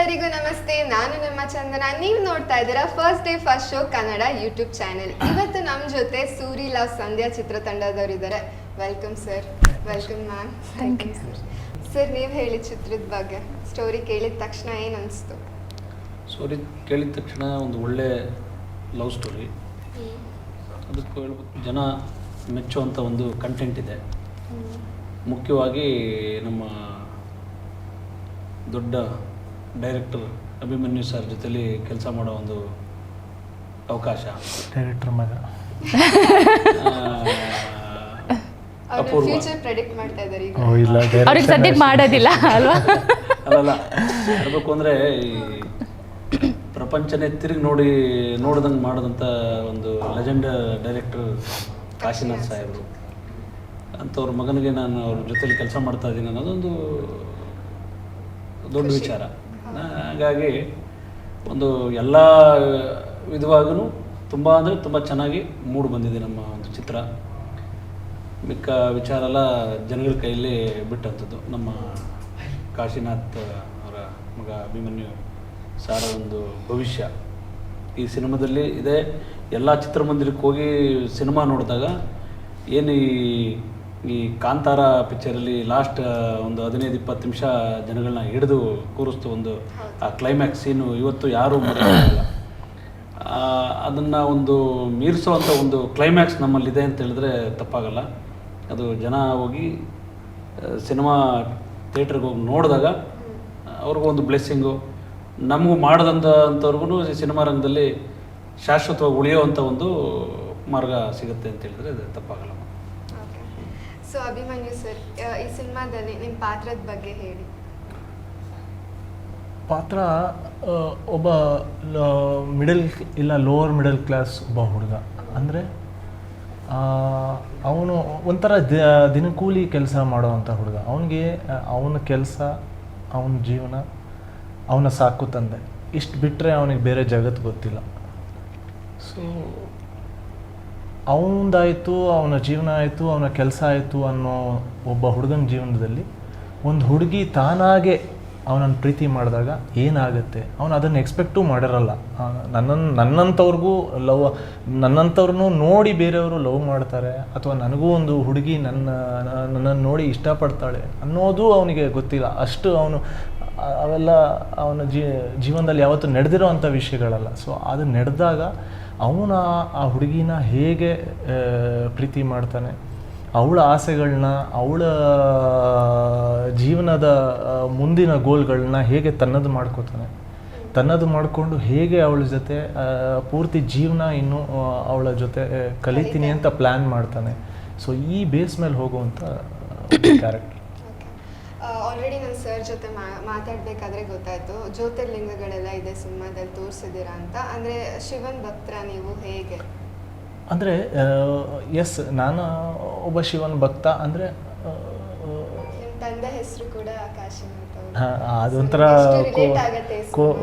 ಎಲ್ಲರಿಗೂ ನಮಸ್ತೆ. ನಾನು ನಿಮ್ಮ ಚಂದನ. ನೀವು ನೋಡ್ತಾ ಇದ್ದೀರಾ first day first show Kannada YouTube channel. ಇವತ್ತು ನಮ್ಮ ಜೊತೆ ಸೂರಿ ಲವ್ ಸಂಧ್ಯಾ ಚಿತ್ರತಂಡದವರು ಇದ್ದಾರೆ. Welcome sir welcome ma'am thank you sir sir ನೀವು ಹೇಳಿ ಚಿತ್ರದ ಬಗ್ಗೆ ಸ್ಟೋರಿ ಕೇಳಿದ ತಕ್ಷಣ ಏನು ಅನಿಸ್ತು? ಸ್ಟೋರಿ ಕೇಳಿದ ತಕ್ಷಣ ಒಂದು ಒಳ್ಳೆ ಲವ್ ಸ್ಟೋರಿ ಅದಕ್ಕೆ ಹೇಳ್ಬೇಕು ಜನ ಮೆಚ್ಚುವಂಥ ಒಂದು ಕಂಟೆಂಟ್ ಇದೆ. ಮುಖ್ಯವಾಗಿ ನಮ್ಮ ದೊಡ್ಡ ಡೈರೆಕ್ಟರ್ ಅಭಿಮನ್ಯು ಸರ್ ಜೊತೆಲಿ ಕೆಲಸ ಮಾಡೋ ಒಂದು ಅವಕಾಶ. ಡೈರೆಕ್ಟರ್ ಮಗ. ಅಪೂರ್ವ. ಫ್ಯೂಚರ್ ಪ್ರೆಡಿಕ್ಟ್ ಮಾಡ್ತಾ ಇದ್ದಾರೆ ಈಗ. ಓ ಇಲ್ಲ ಅವ್ರಿಗೆ direction ಸದ್ಯಕ್ಕೆ ಮಾಡೋದಿಲ್ಲ ಅಲ್ವಾ? ಅಲ್ಲಲ್ಲ ಹೇಳ್ಬೇಕು ಅಂದರೆ ಈ ಪ್ರಪಂಚನೇ ತಿರುಗಿ ನೋಡಿ ನೋಡ್ದಂಗೆ ಮಾಡಿದಂಥ ಒಂದು ಲೆಜೆಂಡ್ ಡೈರೆಕ್ಟರ್ ಕಾಶಿನಾಥ್ ಅಂತ ಅವ್ರ ಮಗನಿಗೆ ನಾನು ಅವ್ರ ಜೊತೆಲಿ ಕೆಲಸ ಮಾಡ್ತಾ ಇದ್ದೀನಿ ಅನ್ನೋದೊಂದು ದೊಡ್ಡ ವಿಚಾರ. ಹಾಗಾಗಿ ಒಂದು ಎಲ್ಲ ವಿಧವಾಗೂ ತುಂಬ ಅಂದರೆ ತುಂಬ ಚೆನ್ನಾಗಿ ಮೂಡು ಬಂದಿದೆ ನಮ್ಮ ಒಂದು ಚಿತ್ರ. ಮಿಕ್ಕ ವಿಚಾರ ಎಲ್ಲ ಜನಗಳ ಕೈಯಲ್ಲಿ ಬಿಟ್ಟಂಥದ್ದು. ನಮ್ಮ ಕಾಶಿನಾಥ್ ಅವರ ಮಗ ಅಭಿಮನ್ಯು ಸಾರ ಒಂದು ಭವಿಷ್ಯ. ಈ ಸಿನಿಮಾದಲ್ಲಿ ಇದೆ. ಎಲ್ಲ ಚಿತ್ರಮಂದಿರಕ್ಕೆ ಹೋಗಿ ಸಿನಿಮಾ ನೋಡಿದಾಗ ಏನು ಈ ಈ ಕಾಂತಾರ ಪಿಕ್ಚರಲ್ಲಿ ಲಾಸ್ಟ್ ಒಂದು ಹದಿನೈದು ಇಪ್ಪತ್ತು ನಿಮಿಷ ಜನಗಳನ್ನ ಹಿಡಿದು ಕೂರಿಸ್ತು ಒಂದು, ಆ ಕ್ಲೈಮ್ಯಾಕ್ಸ್ ಸೀನು ಇವತ್ತು ಯಾರೂ ಮರೆಯೋಲ್ಲ ಅದನ್ನು ಒಂದು ಮೀರಿಸುವಂಥ ಒಂದು ಕ್ಲೈಮ್ಯಾಕ್ಸ್ ನಮ್ಮಲ್ಲಿದೆ ಅಂತ ಹೇಳಿದ್ರೆ ತಪ್ಪಾಗಲ್ಲ. ಅದು ಜನ ಹೋಗಿ ಸಿನಿಮಾ ಥಿಯೇಟ್ರಿಗೆ ಹೋಗಿ ನೋಡಿದಾಗ ಅವ್ರಿಗೂ ಒಂದು ಬ್ಲೆಸ್ಸಿಂಗು ನಮಗೂ ಮಾಡಿದಂಥ ಅಂಥವ್ರಿಗೂ ಸಿನಿಮಾ ರಂಗದಲ್ಲಿ ಶಾಶ್ವತವಾಗಿ ಉಳಿಯುವಂಥ ಒಂದು ಮಾರ್ಗ ಸಿಗುತ್ತೆ ಅಂತ ಹೇಳಿದ್ರೆ ಅದು ತಪ್ಪಾಗಲ್ಲ. ಸೊ ಅಭಿಮನ್ಯು ಸರ್ ಈ ಸಿನಿಮಾದಲ್ಲಿ ನಿಮ್ಮ ಪಾತ್ರದ ಬಗ್ಗೆ ಹೇಳಿ. ಪಾತ್ರ ಒಬ್ಬ ಮಿಡಲ್, ಇಲ್ಲ ಲೋವರ್ ಮಿಡಲ್ ಕ್ಲಾಸ್ ಒಬ್ಬ ಹುಡುಗ. ಅಂದರೆ ಅವನು ಒಂಥರ ದಿನಕೂಲಿ ಕೆಲಸ ಮಾಡೋವಂಥ ಹುಡುಗ. ಅವನಿಗೆ ಅವನ ಕೆಲಸ, ಅವನ ಜೀವನ, ಅವನ ಸಾಕು ತಂದೆ. ಇಷ್ಟು ಬಿಟ್ಟರೆ ಅವನಿಗೆ ಬೇರೆ ಜಗತ್ತು ಗೊತ್ತಿಲ್ಲ. ಸೊ ಅವನದಾಯಿತು ಅವನ ಜೀವನ ಆಯಿತು, ಅವನ ಕೆಲಸ ಆಯಿತು ಅನ್ನೋ ಒಬ್ಬ ಹುಡುಗನ ಜೀವನದಲ್ಲಿ ಒಂದು ಹುಡುಗಿ ತಾನಾಗೆ ಅವನನ್ನು ಪ್ರೀತಿ ಮಾಡಿದಾಗ ಏನಾಗುತ್ತೆ? ಅವನು ಅದನ್ನು ಎಕ್ಸ್ಪೆಕ್ಟೂ ಮಾಡಿರಲ್ಲ. ನನ್ನನ್ನು ನನ್ನಂಥವ್ರಿಗೂ ಲವ್ ನನ್ನಂಥವ್ರನ್ನೂ ನೋಡಿ ಬೇರೆಯವರು ಲವ್ ಮಾಡ್ತಾರೆ, ಅಥವಾ ನನಗೂ ಒಂದು ಹುಡುಗಿ ನನ್ನ, ನನ್ನನ್ನು ನೋಡಿ ಇಷ್ಟಪಡ್ತಾಳೆ ಅನ್ನೋದು ಅವನಿಗೆ ಗೊತ್ತಿಲ್ಲ. ಅಷ್ಟು ಅವನು ಅವೆಲ್ಲ ಅವನ ಜೀವನದಲ್ಲಿ ಯಾವತ್ತೂ ನಡೆದಿರೋ ಅಂಥ ವಿಷಯಗಳಲ್ಲ. ಸೊ ಅದು ನಡೆದಾಗ ಅವನ ಆ ಹುಡುಗಿನ ಹೇಗೆ ಪ್ರೀತಿ ಮಾಡ್ತಾನೆ ಅವಳ ಆಸೆಗಳನ್ನ ಅವಳ ಜೀವನದ ಮುಂದಿನ ಗೋಲ್ಗಳನ್ನ ಹೇಗೆ ತನ್ನದು ಮಾಡ್ಕೋತಾನೆ ತನ್ನದು ಮಾಡಿಕೊಂಡು ಹೇಗೆ ಅವಳ ಜೊತೆ ಪೂರ್ತಿ ಜೀವನ ಇನ್ನು ಅವಳ ಜೊತೆ ಕಲಿತೀನಿ ಅಂತ ಪ್ಲ್ಯಾನ್ ಮಾಡ್ತಾನೆ. ಸೊ ಈ ಬೇಸ್ ಮೇಲೆ ಹೋಗುವಂಥ ಕ್ಯಾರೆಕ್ಟರ್ ಆಲ್ರೆಡಿ ನನ್ನ ಸರ್ ಜೊತೆ ಮಾ- ಮಾತಾಡ್ಬೇಕಾದ್ರೆ ಗೊತ್ತಾಯ್ತು. ಜ್ಯೋತಿರ್ಲಿಂಗಗಳೆಲ್ಲ ಇದೆ ಸಿನಿಮಾದಲ್ಲಿ ತೋರಿಸಿದ್ದೀರಾ ಅಂತ. ಅಂದ್ರೆ ಶಿವನ್ ಭಕ್ತರ ನೀವು ಹೇಗೆ? ಅಂದರೆ ಎಸ್ ನಾನು ಒಬ್ಬ ಶಿವನ್ ಭಕ್ತ. ಅಂದರೆ ತಂದೆ ಹೆಸರು ಕೂಡ ಕಾಶಿನಾಥ್ ಅದೊಂಥರ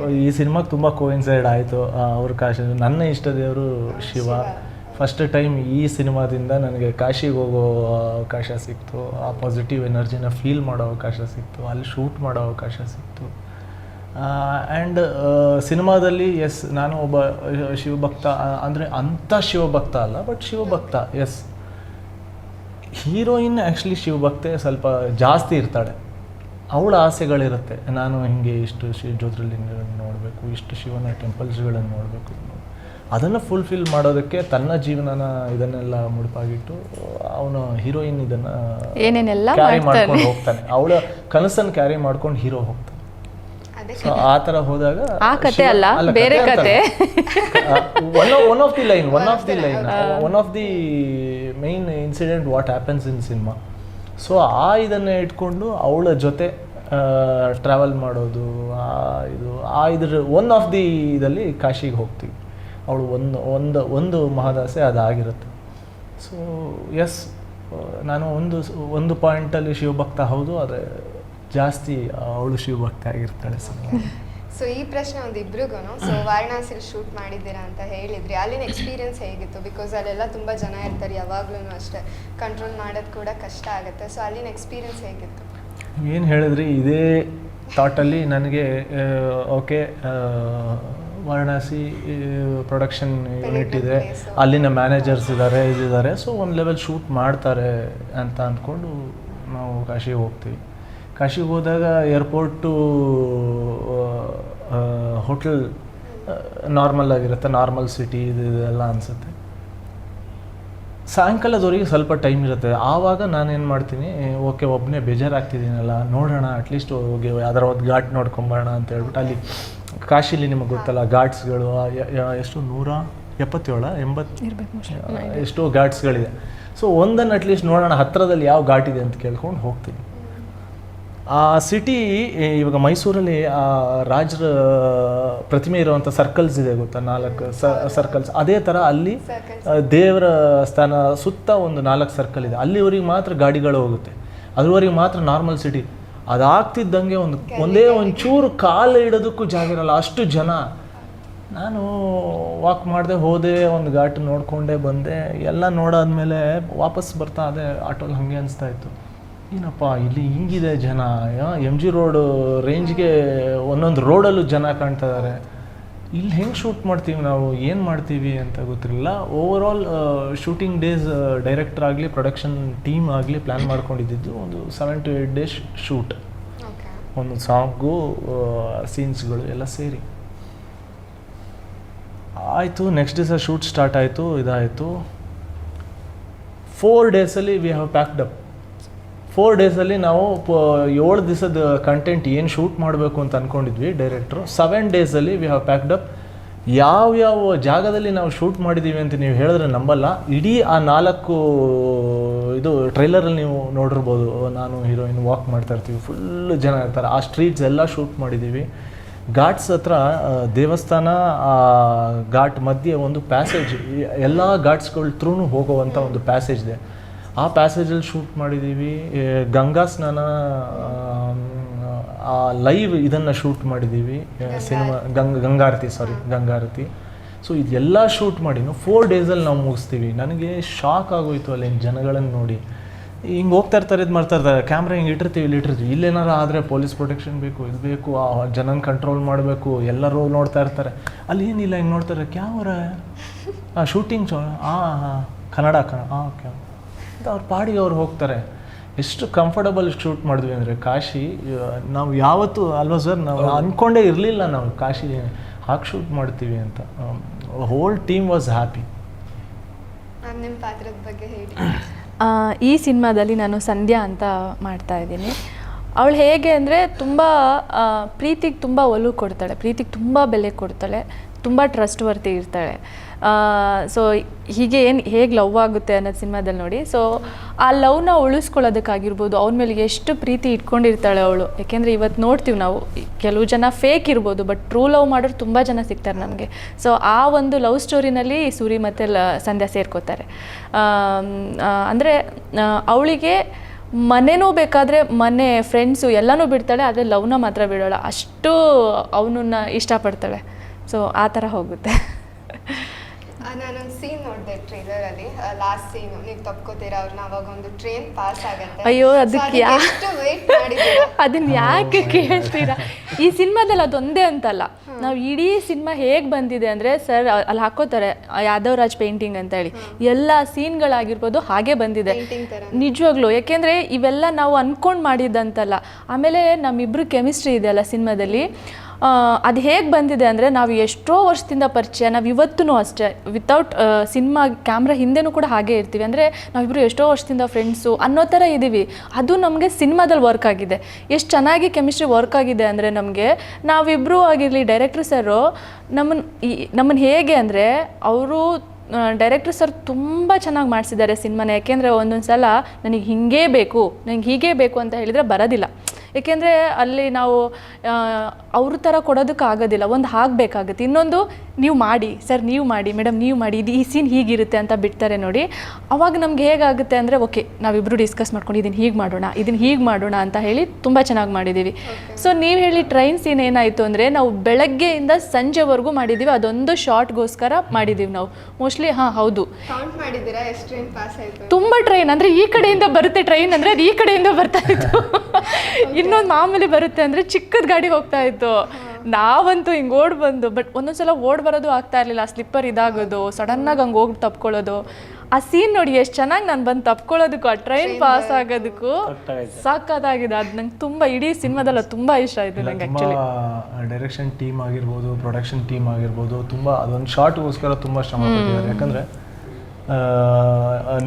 ಈ ಸಿನಿಮಾಗೆ? ತುಂಬ ಕೋಇನ್ಸೈಡ್ ಆಯಿತು ಅವ್ರ ಕಾಶಿ. ನನ್ನ ಇಷ್ಟ ದೇವರು ಶಿವ. ಫಸ್ಟ್ ಟೈಮ್ ಈ ಸಿನಿಮಾದಿಂದ ನನಗೆ ಕಾಶಿಗೆ ಹೋಗೋ ಅವಕಾಶ ಸಿಕ್ತು. ಆ ಪಾಸಿಟಿವ್ ಎನರ್ಜಿನ ಫೀಲ್ ಮಾಡೋ ಅವಕಾಶ ಸಿಕ್ತು. ಅಲ್ಲಿ ಶೂಟ್ ಮಾಡೋ ಅವಕಾಶ ಸಿಕ್ತು. ಆ್ಯಂಡ್ ಸಿನಿಮಾದಲ್ಲಿ ಎಸ್ ನಾನು ಒಬ್ಬ ಶಿವಭಕ್ತ ಅಂದರೆ ಅಂಥ ಶಿವಭಕ್ತ ಅಲ್ಲ ಬಟ್ ಶಿವಭಕ್ತ ಎಸ್ ಹೀರೋಯಿನ್ ಆ್ಯಕ್ಚುಲಿ ಶಿವಭಕ್ತೆ ಸ್ವಲ್ಪ ಜಾಸ್ತಿ ಇರ್ತಾಳೆ. ಅವಳ ಆಸೆಗಳಿರುತ್ತೆ. ನಾನು ಹಿಂಗೆ ಇಷ್ಟು ಶಿವ ಜ್ಯೋತಿರ್ಲಿಂಗಗಳನ್ನು ನೋಡಬೇಕು, ಇಷ್ಟು ಶಿವನ ಟೆಂಪಲ್ಸ್ಗಳನ್ನು ನೋಡಬೇಕು. ಅದನ್ನು ಫುಲ್ಫಿಲ್ ಮಾಡೋದಕ್ಕೆ ತನ್ನ ಜೀವನನ ಇದನ್ನೆಲ್ಲ ಮುಡುಪಾಗಿಟ್ಟು ಅವನು ಹೀರೋಯಿನ್ ಇದನ್ನು ಏನೇನೆಲ್ಲ ಕ್ಯಾರಿ ಮಾಡ್ಕೊಂಡು ಹೋಗ್ತಾನೆ. ಅವಳ ಕನಸನ್ನು ಕ್ಯಾರಿ ಮಾಡ್ಕೊಂಡು ಹೀರೋ ಹೋಗ್ತಾನೆ. ಸೊ ಆ ಥರ ಹೋದಾಗ ಆ ಕತೆ ಅಲ್ಲ, ಬೇರೆ ಕತೆ. One one of the line one of the line one of the main incident what happens in cinema so ಆ ಇದನ್ನ ಇಟ್ಕೊಂಡು ಅವಳ ಜೊತೆ ಟ್ರಾವೆಲ್ ಮಾಡೋದು ಆ ಇದು ಆ ಇದ್ರ ಒನ್ ಆಫ್ ದಿ ಇದಲ್ಲಿ ಕಾಶಿಗೆ ಹೋಗ್ತೀವಿ. ಅವಳು ಒಂದು ಒಂದು ಒಂದು ಮಹದಾಸೆ ಅದಾಗಿರುತ್ತೆ. ಸೊ ಎಸ್ ನಾನು ಒಂದು ಒಂದು ಪಾಯಿಂಟಲ್ಲಿ ಶಿವಭಕ್ತ ಹೌದು ಆದರೆ ಜಾಸ್ತಿ ಅವಳು ಶಿವಭಕ್ತ ಆಗಿರ್ತಾಳೆ ಸೊ ಸೊ ಈ ಪ್ರಶ್ನೆ ಒಂದು ಇಬ್ರಿಗೂ ಸೊ ವಾರಣಾಸಿಲಿ ಶೂಟ್ ಮಾಡಿದ್ದೀರಾ ಅಂತ ಹೇಳಿದ್ರಿ. ಅಲ್ಲಿನ ಎಕ್ಸ್ಪೀರಿಯನ್ಸ್ ಹೇಗಿತ್ತು? ಬಿಕಾಸ್ ಅಲ್ಲೆಲ್ಲ ತುಂಬ ಜನ ಇರ್ತಾರೆ ಯಾವಾಗ್ಲೂ ಅಷ್ಟೇ. ಕಂಟ್ರೋಲ್ ಮಾಡೋದು ಕೂಡ ಕಷ್ಟ ಆಗುತ್ತೆ. ಸೊ ಅಲ್ಲಿನ ಎಕ್ಸ್ಪೀರಿಯನ್ಸ್ ಹೇಗಿತ್ತು? ಏನು ಹೇಳಿದ್ರಿ? ಇದೇ ಥಾಟಲ್ಲಿ ನನಗೆ ಓಕೆ ವಾರಣಾಸಿ ಪ್ರೊಡಕ್ಷನ್ ಯೂನಿಟ್ ಇದೆ. ಅಲ್ಲಿನ ಮ್ಯಾನೇಜರ್ಸ್ ಇದ್ದಾರೆ ಇದ್ದಾರೆ. ಸೊ ಒಂದು ಲೆವೆಲ್ ಶೂಟ್ ಮಾಡ್ತಾರೆ ಅಂತ ಅಂದ್ಕೊಂಡು ನಾವು ಕಾಶಿಗೆ ಹೋಗ್ತೀವಿ. ಕಾಶಿಗೆ ಹೋದಾಗ ಏರ್ಪೋರ್ಟು ಹೋಟೆಲ್ ನಾರ್ಮಲ್ ಆಗಿರುತ್ತೆ. ನಾರ್ಮಲ್ ಸಿಟಿ ಇದು ಇದೆಲ್ಲ ಅನಿಸುತ್ತೆ. ಸಾಯಂಕಾಲದವರೆಗೆ ಸ್ವಲ್ಪ ಟೈಮ್ ಇರುತ್ತೆ. ಆವಾಗ ನಾನೇನು ಮಾಡ್ತೀನಿ ಓಕೆ ಒಬ್ಬನೇ ಬೇಜಾರಾಗ್ತಿದ್ದೀನಲ್ಲ ನೋಡೋಣ ಅಟ್ಲೀಸ್ಟ್ ಹೋಗಿ ಯಾವ್ದಾರ ಒಂದು ಘಾಟ್ ನೋಡ್ಕೊಂಬರೋಣ ಅಂತ ಹೇಳ್ಬಿಟ್ಟು ಅಲ್ಲಿ ಕಾಶಿಲಿ ನಿಮಗೆ ಗೊತ್ತಲ್ಲ ಘಾಟ್ಸ್ಗಳು ಎಷ್ಟು ನೂರ ಎಪ್ಪತ್ತೇಳ ಎಂಬತ್ತು ಎಷ್ಟೋ ಘಾಟ್ಸ್ಗಳಿದೆ. ಸೊ ಒಂದನ್ನು ಅಟ್ಲೀಸ್ಟ್ ನೋಡೋಣ ಹತ್ತಿರದಲ್ಲಿ ಯಾವ ಘಾಟ್ ಇದೆ ಅಂತ ಕೇಳ್ಕೊಂಡು ಹೋಗ್ತೀನಿ. ಆ ಸಿಟಿ ಇವಾಗ ಮೈಸೂರಲ್ಲಿ ಆ ರಾಜರ ಪ್ರತಿಮೆ ಇರುವಂಥ ಸರ್ಕಲ್ಸ್ ಇದೆ ಗೊತ್ತಾ? ನಾಲ್ಕು ಸರ್ಕಲ್ಸ್ ಅದೇ ಥರ ಅಲ್ಲಿ ದೇವರ ಸ್ಥಾನ ಸುತ್ತ ಒಂದು ನಾಲ್ಕು ಸರ್ಕಲ್ ಇದೆ. ಅಲ್ಲಿವರೆಗೆ ಮಾತ್ರ ಗಾಡಿಗಳು ಹೋಗುತ್ತೆ. ಅದುವರೆಗೆ ಮಾತ್ರ ನಾರ್ಮಲ್ ಸಿಟಿ ಅದಾಗ್ತಿದ್ದಂಗೆ ಒಂದು ಒಂದೇ ಒಂಚೂರು ಕಾಲು ಇಡೋದಕ್ಕೂ ಜಾಗ ಇರಲ್ಲ ಅಷ್ಟು ಜನ. ನಾನು ವಾಕ್ ಮಾಡಿದೆ ಹೋದೆ ಒಂದು ಘಾಟ್ ನೋಡಿಕೊಂಡೆ ಬಂದೆ. ಎಲ್ಲ ನೋಡಾದ್ಮೇಲೆ ವಾಪಸ್ ಬರ್ತಾ ಅದೇ ಆಟೋಲಿ ಹಾಗೆ ಅನಿಸ್ತಾ ಇತ್ತು. ಏನಪ್ಪ ಇಲ್ಲಿ ಹಿಂಗಿದೆ ಜನ ಎಂ ಜಿ ರೋಡು ರೇಂಜ್ಗೆ ಒಂದೊಂದು ರೋಡಲ್ಲೂ ಜನ ಕಾಣ್ತಾ ಇದ್ದಾರೆ ಇಲ್ಲಿ ಹೆಂಗೆ ಶೂಟ್ ಮಾಡ್ತೀವಿ ನಾವು? ಏನು ಮಾಡ್ತೀವಿ ಅಂತ ಗೊತ್ತಿರಲಿಲ್ಲ. Over all shooting days director ಆಗಲಿ ಪ್ರೊಡಕ್ಷನ್ ಟೀಮ್ ಆಗಲಿ ಪ್ಲ್ಯಾನ್ ಮಾಡ್ಕೊಂಡಿದ್ದು ಒಂದು seven to eight days shoot ಒಂದು ಸಾಂಗು ಸೀನ್ಸ್ಗಳು ಎಲ್ಲ ಸೇರಿ. ಆಯಿತು ನೆಕ್ಸ್ಟ್ ದಿವಸ ಶೂಟ್ ಸ್ಟಾರ್ಟ್ ಆಯಿತು ಇದಾಯಿತು. ಫೋರ್ ಡೇಸಲ್ಲಿ we have packed up four ಡೇಸಲ್ಲಿ ನಾವು ಏಳು ದಿವಸದ ಕಂಟೆಂಟ್ ಏನು ಶೂಟ್ ಮಾಡಬೇಕು ಅಂತ ಅಂದ್ಕೊಂಡಿದ್ವಿ ಡೈರೆಕ್ಟ್ರು ಸೆವೆನ್ ಡೇಸಲ್ಲಿ ವಿ ಹ್ಯಾವ್ ಪ್ಯಾಕ್ಡ್ ಅಪ್ ಯಾವ್ಯಾವ ಜಾಗದಲ್ಲಿ ನಾವು ಶೂಟ್ ಮಾಡಿದ್ದೀವಿ ಅಂತ ನೀವು ಹೇಳಿದ್ರೆ ನಂಬಲ್ಲ. ಇಡೀ ಆ ನಾಲ್ಕು, ಇದು ಟ್ರೈಲರಲ್ಲಿ ನೀವು ನೋಡಿರ್ಬೋದು. ನಾನು ಹೀರೋಯಿನ್ ವಾಕ್ ಮಾಡ್ತಾ ಇರ್ತೀವಿ. ಫುಲ್ ಜನ ಇರ್ತಾರೆ. ಆ ಸ್ಟ್ರೀಟ್ಸ್ ಎಲ್ಲ ಶೂಟ್ ಮಾಡಿದ್ದೀವಿ ಘಾಟ್ಸ್ ಹತ್ರ ದೇವಸ್ಥಾನ, ಆ, ಘಾಟ್ ಮಧ್ಯೆ ಒಂದು ಪ್ಯಾಸೇಜ್ ಎಲ್ಲ ಘಾಟ್ಸ್ಗಳ ತ್ರೂ ಹೋಗುವಂಥ ಒಂದು ಪ್ಯಾಸೇಜ್ ಇದೆ. ಆ ಪ್ಯಾಸೇಜಲ್ಲಿ ಶೂಟ್ ಮಾಡಿದ್ದೀವಿ ಗಂಗಾ ಸ್ನಾನ ಆ ಲೈವ್ ಇದನ್ನು ಶೂಟ್ ಮಾಡಿದ್ದೀವಿ cinema Ganga Gangaarti sorry Gangaarti. So ಇದೆಲ್ಲ ಶೂಟ್ ಮಾಡಿನು ಫೋರ್ ಡೇಸಲ್ಲಿ ನಾವು ಮುಗಿಸ್ತೀವಿ. ನನಗೆ ಶಾಕ್ ಆಗೋಯ್ತು ಅಲ್ಲಿ ಜನಗಳನ್ನು ನೋಡಿ. ಹಿಂಗೆ ಹೋಗ್ತಾ ಇರ್ತಾರೆ ಇದು ಮಾಡ್ತಾ ಇರ್ತಾರೆ. ಕ್ಯಾಮ್ರಾ ಹಿಂಗೆ ಇಟ್ಟಿರ್ತೀವಿ ಇಲ್ಲಿ ಇಟ್ಟಿರ್ತೀವಿ. ಇಲ್ಲೇನಾರು ಆದರೆ ಪೊಲೀಸ್ ಪ್ರೊಟೆಕ್ಷನ್ ಬೇಕು ಇದು ಬೇಕು ಆ ಜನನ ಕಂಟ್ರೋಲ್ ಮಾಡಬೇಕು ಎಲ್ಲರೂ ನೋಡ್ತಾ ಇರ್ತಾರೆ. ಅಲ್ಲಿ ಏನಿಲ್ಲ ಹಿಂಗೆ ನೋಡ್ತಾರೆ ಕ್ಯಾಮ್ರಾ? ಆ ಶೂಟಿಂಗ್ ಚೋ ಹಾಂ ಹಾಂ ಕನ್ನಡ ಕನ್ನಡ ಹಾಂ ಓಕೆ ಅಂತ ಅವ್ರ ಪಾಡಿಗೆ ಅವ್ರು ಹೋಗ್ತಾರೆ. ಎಷ್ಟು ಕಂಫರ್ಟಬಲ್ ಶೂಟ್ ಮಾಡಿದ್ವಿ ಅಂದರೆ ಕಾಶಿ ನಾವು ಯಾವತ್ತೂ ಅಲ್ವಾ ಸರ್ ನಾವು ಅಂದ್ಕೊಂಡೇ ಇರಲಿಲ್ಲ ನಾವು ಕಾಶಿ ಹಾಕಿ ಶೂಟ್ ಮಾಡ್ತೀವಿ ಅಂತ. ಹೋಲ್ ಟೀಮ್ ವಾಸ್ ಹ್ಯಾಪಿ ನಿಮ್ಮ ಪಾತ್ರದ ಬಗ್ಗೆ ಹೇಳಿ. ಆ, ಈ ಸಿನಿಮಾದಲ್ಲಿ ನಾನು ಸಂಧ್ಯಾ ಅಂತ ಮಾಡ್ತಾ ಇದ್ದೀನಿ. ಅವಳು ಹೇಗೆ ಅಂದರೆ ತುಂಬ ಪ್ರೀತಿಗೆ ತುಂಬ ಒಲವು ಕೊಡ್ತಾಳೆ. ಪ್ರೀತಿಗೆ ತುಂಬ ಬೆಲೆ ಕೊಡ್ತಾಳೆ. ತುಂಬ ಟ್ರಸ್ಟ್ ವರ್ತಿ ಇರ್ತಾಳೆ. ಸೊ ಹೀಗೆ ಏನು ಹೇಗೆ ಲವ್ ಆಗುತ್ತೆ ಅನ್ನೋದು ಸಿನಿಮಾದಲ್ಲಿ ನೋಡಿ. ಸೊ ಆ ಲವ್ನ ಉಳಿಸ್ಕೊಳ್ಳೋದಕ್ಕಾಗಿರ್ಬೋದು, ಅವನ ಮೇಲೆ ಎಷ್ಟು ಪ್ರೀತಿ ಇಟ್ಕೊಂಡಿರ್ತಾಳೆ ಅವಳು. ಯಾಕೆಂದರೆ ಇವತ್ತು ನೋಡ್ತೀವಿ ನಾವು ಕೆಲವು ಜನ ಫೇಕ್ ಇರ್ಬೋದು ಬಟ್ ಟ್ರೂ ಲವ್ ಮಾಡೋರು ತುಂಬ ಜನ ಸಿಗ್ತಾರೆ ನಮಗೆ. ಸೊ ಆ ಒಂದು ಲವ್ ಸ್ಟೋರಿನಲ್ಲಿ ಸೂರಿ ಮತ್ತು ಲ, ಸಂಧ್ಯಾ ಸೇರ್ಕೋತಾರೆ. ಅಂದರೆ ಅವಳಿಗೆ ಮನೆನೂ ಬೇಕಾದರೆ ಮನೆ ಫ್ರೆಂಡ್ಸು ಎಲ್ಲನೂ ಬಿಡ್ತಾಳೆ, ಆದರೆ ಲವ್ನ ಮಾತ್ರ ಬಿಡೋಲ್ಲ. ಅಷ್ಟು ಅವನನ್ನ ಇಷ್ಟಪಡ್ತಾಳೆ. ಸೊ ಆ ಥರ ಹೋಗುತ್ತೆ. ಸೀನ್ ನೋಡಿದೆ ಟ್ರೈಲರ್ ಅಲ್ಲಿ. ಲಾಸ್ಟ್ ಸೀನ್ ನೀವು ತಪ್ಕೋತೀರಾ ಅವ್ರನ್ನ ಅವಾಗ ಒಂದು ಟ್ರೈನ್ ಪಾಸ್ ಆಗುತ್ತೆ. ಅಯ್ಯೋ, ಅದಕ್ಕೆ ಎಷ್ಟು ವೇಟ್ ಮಾಡಿದ್ದೀರಾ? ಅದನ್ನ ಯಾಕೆ ಕೇಳ್ತೀರಾ? ಈ ಸಿನಿಮಾದಲ್ಲಿ ಅದೊಂದೇ ಅಂತಲ್ಲ. ನಾವು ಇಡೀ ಸಿನಿಮಾ ಹೇಗೆ ಬಂದಿದೆ ಅಂದರೆ ಸರ್ ಅಲ್ಲಿ ಹಾಕೋತಾರೆ ಯಾದವ್ ರಾಜ್ ಪೇಂಟಿಂಗ್ ಅಂತ ಹೇಳಿ. ಎಲ್ಲ ಸೀನ್ಗಳಾಗಿರ್ಬೋದು ಹಾಗೆ ಬಂದಿದೆ. ನಿಜವಾಗ್ಲು ತರ. ನಿಜವಾಗ್ಲೂ. ಯಾಕೆಂದರೆ ಇವೆಲ್ಲ ನಾವು ಅಂದ್ಕೊಂಡು ಮಾಡಿದ್ದಂತಲ್ಲ ಆಮೇಲೆ ನಮ್ಮಿಬ್ರು ಕೆಮಿಸ್ಟ್ರಿ ಇದೆ ಅಲ್ಲ ಸಿನಿಮಾದಲ್ಲಿ. ಅದು ಹೇಗೆ ಬಂದಿದೆ ಅಂದರೆ ನಾವು ಎಷ್ಟೋ ವರ್ಷದಿಂದ ಪರಿಚಯ, ನಾವು ಇವತ್ತೂ ಅಷ್ಟೇ ವಿತೌಟ್ ಸಿನಿಮಾ ಕ್ಯಾಮ್ರಾ ಹಿಂದೆನೂ ಕೂಡ ಹಾಗೆ ಇರ್ತೀವಿ. ಅಂದರೆ ನಾವಿಬ್ಬರು ಎಷ್ಟೋ ವರ್ಷದಿಂದ ಫ್ರೆಂಡ್ಸು ಅನ್ನೋ ಥರ ಇದ್ದೀವಿ ಅದು ನಮಗೆ ಸಿನಿಮಾದಲ್ಲಿ ವರ್ಕ್ ಆಗಿದೆ. ಎಷ್ಟು ಚೆನ್ನಾಗಿ ಕೆಮಿಸ್ಟ್ರಿ ವರ್ಕ್ ಆಗಿದೆ ಅಂದರೆ ನಮಗೆ ನಾವಿಬ್ಬರು ಆಗಿರಲಿ ಡೈರೆಕ್ಟ್ರ್ ಸರು ನಮ್ಮನ್ನು ಈ ನಮ್ಮನ್ನು ಹೇಗೆ ಅಂದರೆ ಅವರು ಡೈರೆಕ್ಟ್ರ್ ಸರ್ ತುಂಬ ಚೆನ್ನಾಗಿ ಮಾಡಿಸಿದ್ದಾರೆ ಸಿನಿಮಾನ ಯಾಕೆಂದರೆ ಒಂದೊಂದು ಸಲ ನನಗೆ ಹೀಗೇ ಬೇಕು ನನಗೆ ಹೀಗೇ ಬೇಕು ಅಂತ ಹೇಳಿದರೆ ಬರೋದಿಲ್ಲ. ಏಕೆಂದರೆ ಅಲ್ಲಿ ನಾವು ಅವ್ರ ಥರ ಕೊಡೋದಕ್ಕೆ ಆಗೋದಿಲ್ಲ ಒಂದು ಆಗ್ಬೇಕಾಗುತ್ತೆ ಇನ್ನೊಂದು ನೀವು ಮಾಡಿ ಸರ್ ನೀವು ಮಾಡಿ ಮೇಡಮ್ ನೀವು ಮಾಡಿ ಇದು ಈ ಸೀನ್ ಹೀಗಿರುತ್ತೆ ಅಂತ ಬಿಡ್ತಾರೆ ನೋಡಿ. ಅವಾಗ ನಮ್ಗೆ ಹೇಗಾಗುತ್ತೆ ಅಂದರೆ ಓಕೆ ನಾವಿಬ್ಬರು ಡಿಸ್ಕಸ್ ಮಾಡ್ಕೊಂಡು ಇದನ್ನು ಹೀಗೆ ಮಾಡೋಣ ಇದನ್ನು ಹೀಗೆ ಮಾಡೋಣ ಅಂತ ಹೇಳಿ ತುಂಬ ಚೆನ್ನಾಗಿ ಮಾಡಿದ್ದೀವಿ ಸೊ ನೀವು ಹೇಳಿ ಟ್ರೈನ್ ಸೀನ್ ಏನಾಯಿತು ಅಂದರೆ ನಾವು ಬೆಳಗ್ಗೆಯಿಂದ ಸಂಜೆವರೆಗೂ ಮಾಡಿದ್ದೀವಿ ಅದೊಂದು ಶಾರ್ಟ್ಗೋಸ್ಕರ ಮಾಡಿದ್ದೀವಿ ನಾವು. ಮೋಸ್ಟ್ಲಿ ಹಾಂ ಹೌದು. ತುಂಬ ಟ್ರೈನ್ ಅಂದರೆ ಈ ಕಡೆಯಿಂದ ಬರುತ್ತೆ ಟ್ರೈನ್ ಅಂದರೆ ಅದು ಈ ಕಡೆಯಿಂದ ಬರ್ತಾ ಇತ್ತು. ಇನ್ನೊಂದು ಮಾಮೂಲಿ ಬರುತ್ತೆ ಅಂದರೆ ಚಿಕ್ಕದ ಗಾಡಿ ಹೋಗ್ತಾ ಇತ್ತು. ನಾವಂತೂ ಹಿಂಗೆ ಓಡ್ ಬಂದು ಬಟ್ ಒಂದೊಂದ್ಸಲ ಓಡ್ ಬರೋದು ಆಗ್ತಾ ಇರಲಿಲ್ಲ. ಸ್ಲಿಪ್ಪರ್ ಇದಾಗೋದು ಸಡನ್ನಾಗಿ ಹಂಗೆ ಹೋಗಿ ತಪ್ಕೊಳ್ಳೋದು. ಆ ಸೀನ್ ನೋಡಿ ಎಷ್ಟು ಚೆನ್ನಾಗಿ ನಾನು ಬಂದು ತಪ್ಕೊಳ್ಳೋದಕ್ಕೂ ಆ ಟ್ರೈನ್ ಪಾಸ್ ಆಗೋದಕ್ಕೂ ಸಾಕದಾಗಿದೆ. ಅದು ನಂಗೆ ತುಂಬ ಇಡೀ ಸಿನಿಮಾದಲ್ಲ ತುಂಬ ಇಷ್ಟ ಆಯಿತು ನಂಗೆ ಆ್ಯಕ್ಚುಲಿ ಡೈರೆಕ್ಷನ್ ಟೀಮ್ ಆಗಿರ್ಬೋದು ಪ್ರೊಡಕ್ಷನ್ ಟೀಮ್ ಆಗಿರ್ಬೋದು ತುಂಬ ಅದೊಂದು ಶಾರ್ಟ್ಗೋಸ್ಕರ ತುಂಬ ಶ್ರಮ ಪಟ್ಟಿದ್ದಾರೆ. ಯಾಕಂದರೆ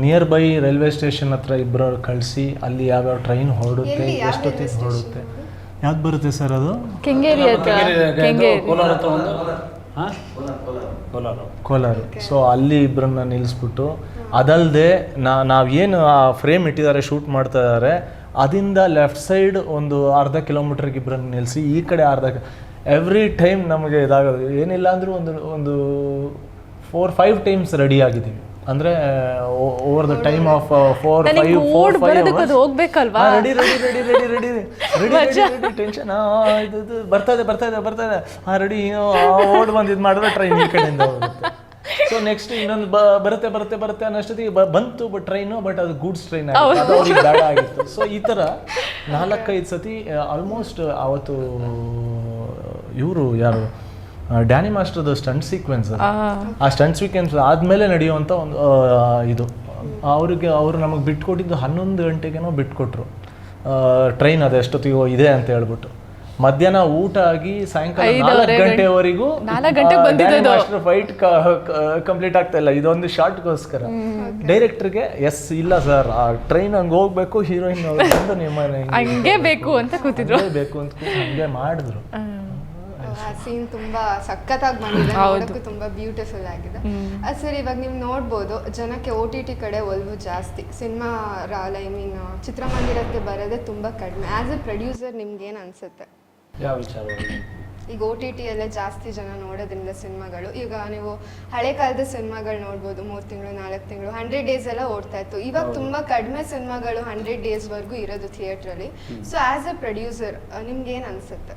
ನಿಯರ್ ಬೈ ರೈಲ್ವೆ ಸ್ಟೇಷನ್ ಹತ್ರ ಇಬ್ಬರು ಕಳಿಸಿ ಅಲ್ಲಿ ಯಾವ್ಯಾವ ಟ್ರೈನ್ ಹೊರಡುತ್ತೆ ಎಷ್ಟೊತ್ತಿಗೆ ಹೊರಡುತ್ತೆ ಯಾವ್ದು ಬರುತ್ತೆ ಸರ್ ಅದು? ಕೆಂಗೇರಿ ಹತ್ರ. ಕೆಂಗೇರಿ ಕೋಲಾರ ಹತ್ರ ಒಂದು? ಹಾಂ? ಕೋಲಾರ. ಕೋಲಾರ. ಸೊ ಅಲ್ಲಿ ಇಬ್ಬರನ್ನ ನಿಲ್ಲಿಸ್ಬಿಟ್ಟು ಅದಲ್ಲದೆ ನಾ ಏನು ಆ ಫ್ರೇಮ್ ಇಟ್ಟಿದ್ದಾರೆ ಶೂಟ್ ಮಾಡ್ತಾ ಇದ್ದಾರೆ ಅದಿಂದ ಲೆಫ್ಟ್ ಸೈಡ್ ಒಂದು ಅರ್ಧ ಕಿಲೋಮೀಟರ್ಗೆ ಇಬ್ಬರನ್ನ ನಿಲ್ಲಿಸಿ ಈ ಕಡೆ ಅರ್ಧ ಎವ್ರಿ ಟೈಮ್ ನಮಗೆ ಇದಾಗೋದು. ಏನಿಲ್ಲ ಅಂದರೂ ಒಂದು ಒಂದು ಫೋರ್ ಫೈವ್ ಟೈಮ್ಸ್ ರೆಡಿ ಆಗಿದ್ದೀವಿ. ಅಂದರೆ over the time of four five four ಬರೋದಕ್ಕೆ ಅದು ಹೋಗ್ಬೇಕಲ್ವಾ? Ready ready ready ready ready ready ready tension ಇದು ಬರ್ತಾ ಇದೆ ಬರ್ತಾ ಇದೆ ಬರ್ತಾ ಇದೆ. ಆ ರೆಡಿ ಓಡ್ ಬಂದು ಇದು ಮಾಡಿದ್ರೆ ಟ್ರೈನ್ ಈ ಕಡೆಯಿಂದ ಹೋಗುತ್ತೆ. ಸೊ ನೆಕ್ಸ್ಟ್ ಇನ್ನೊಂದು ಬರುತ್ತೆ ಬರುತ್ತೆ ಬರುತ್ತೆ ಅನ್ನೋಷ್ಟೊತ್ತಿಗೆ ಬಂತು ಬಟ್ ಟ್ರೈನು ಬಟ್ ಅದು ಗೂಡ್ಸ್ ಟ್ರೈನ್ ಆಗಿತ್ತು. ಅವ್ರಿಗೆ ಬೇಡ ಆಗಿತ್ತು. ಸೊ ಈ ಥರ ನಾಲ್ಕೈದು ಸತಿ ಆಲ್ಮೋಸ್ಟ್ ಅವತ್ತು ಇವರು ಯಾರು? ಡ್ಯಾನಿ ಮಾಸ್ಟರ್ದು ಸ್ಟಂಟ್ ಸೀಕ್ವೆನ್ಸ್ ಆ. ಸ್ಟಂಟ್ ಸೀಕ್ವೆನ್ಸ್ ಆದಮೇಲೆ ನಡೆಯುವಂಥ ಒಂದು ಇದು. ಅವರಿಗೆ ಅವರು ನಮಗೆ ಬಿಟ್ಕೊಟ್ಟಿದ್ದು ಹನ್ನೊಂದು ಗಂಟೆಗೇನೋ ಬಿಟ್ಕೊಟ್ರು ಟ್ರೈನ್ ಅದು ಎಷ್ಟೊತ್ತಿಗೆ ಇದೆ ಅಂತ ಹೇಳ್ಬಿಟ್ಟು. ಮಧ್ಯಾಹ್ನ ಊಟ ಆಗಿ ಸಾಯಂಕಾಲ ನಾಲ್ಕು ಗಂಟೆವರೆಗೂ ನಾಲ್ಕು ಗಂಟೆಗೆ ಬಂದಿದ್ದು ಅದು. ಫೈಟ್ ಕಂಪ್ಲೀಟ್ ಆಗ್ತಾ ಇಲ್ಲ. ಇದೊಂದು ಶಾರ್ಟ್ಗೋಸ್ಕರ ಡೈರೆಕ್ಟರ್ಗೆ ಎಸ್ ಇಲ್ಲ ಸರ್ ಆ ಟ್ರೈನ್ ಹಂಗೆ ಹೋಗ್ಬೇಕು ಹೀರೋಯಿನ್ ನಿಮ್ಮ ಬೇಕು ಅಂತ ಕೂತಿದ್ರು. ಹಂಗೆ ಬೇಕು ಅಂತ ಹಂಗೆ ಮಾಡಿದ್ರು. ಆ ಸೀನ್ ತುಂಬಾ ಸಖತ್ತಾಗಿ ಬಂದಿದೆ. ನೋಡಕ್ಕೂ ತುಂಬಾ ಬ್ಯೂಟಿಫುಲ್ ಆಗಿದೆ. ಅದ್ ಸರ್ ಇವಾಗ ನೀವು ನೋಡ್ಬೋದು ಜನಕ್ಕೆ ಓ ಟಿ ಟಿ ಕಡೆ ಒಲವು ಜಾಸ್ತಿ. ಸಿನಿಮಾ ಐ ಮೀನ್ ಚಿತ್ರಮಂದಿರಕ್ಕೆ ಬರೋದೇ ತುಂಬಾ ಕಡಿಮೆ. ಆಸ್ ಎ ಪ್ರೊಡ್ಯೂಸರ್ ನಿಮ್ಗೆ ಏನ್ ಅನ್ಸುತ್ತೆ? ಯಾವ ವಿಚಾರವಾಗಿ ಈಗ ಓ ಟಿ ಟಿಯಲ್ಲೇ ಜಾಸ್ತಿ ಜನ ನೋಡೋದ್ರಿಂದ ಸಿನಿಮಾಗಳು. ಈಗ ನೀವು ಹಳೆ ಕಾಲದ ಸಿನಿಮಾಗಳು ನೋಡ್ಬೋದು. ಮೂರು ತಿಂಗಳು ನಾಲ್ಕು ತಿಂಗಳು ಹಂಡ್ರೆಡ್ ಡೇಸ್ ಎಲ್ಲ ಓಡ್ತಾ ಇತ್ತು. ಇವಾಗ ತುಂಬಾ ಕಡಿಮೆ ಸಿನಿಮಾಗಳು ಹಂಡ್ರೆಡ್ ಡೇಸ್ವರೆಗೂ ಇರೋದು ಥಿಯೇಟ್ರಲ್ಲಿ ಸೊ ಆಸ್ ಎ ಪ್ರೊಡ್ಯೂಸರ್ ನಿಮ್ಗೆ ಏನ್ ಅನ್ಸುತ್ತೆ?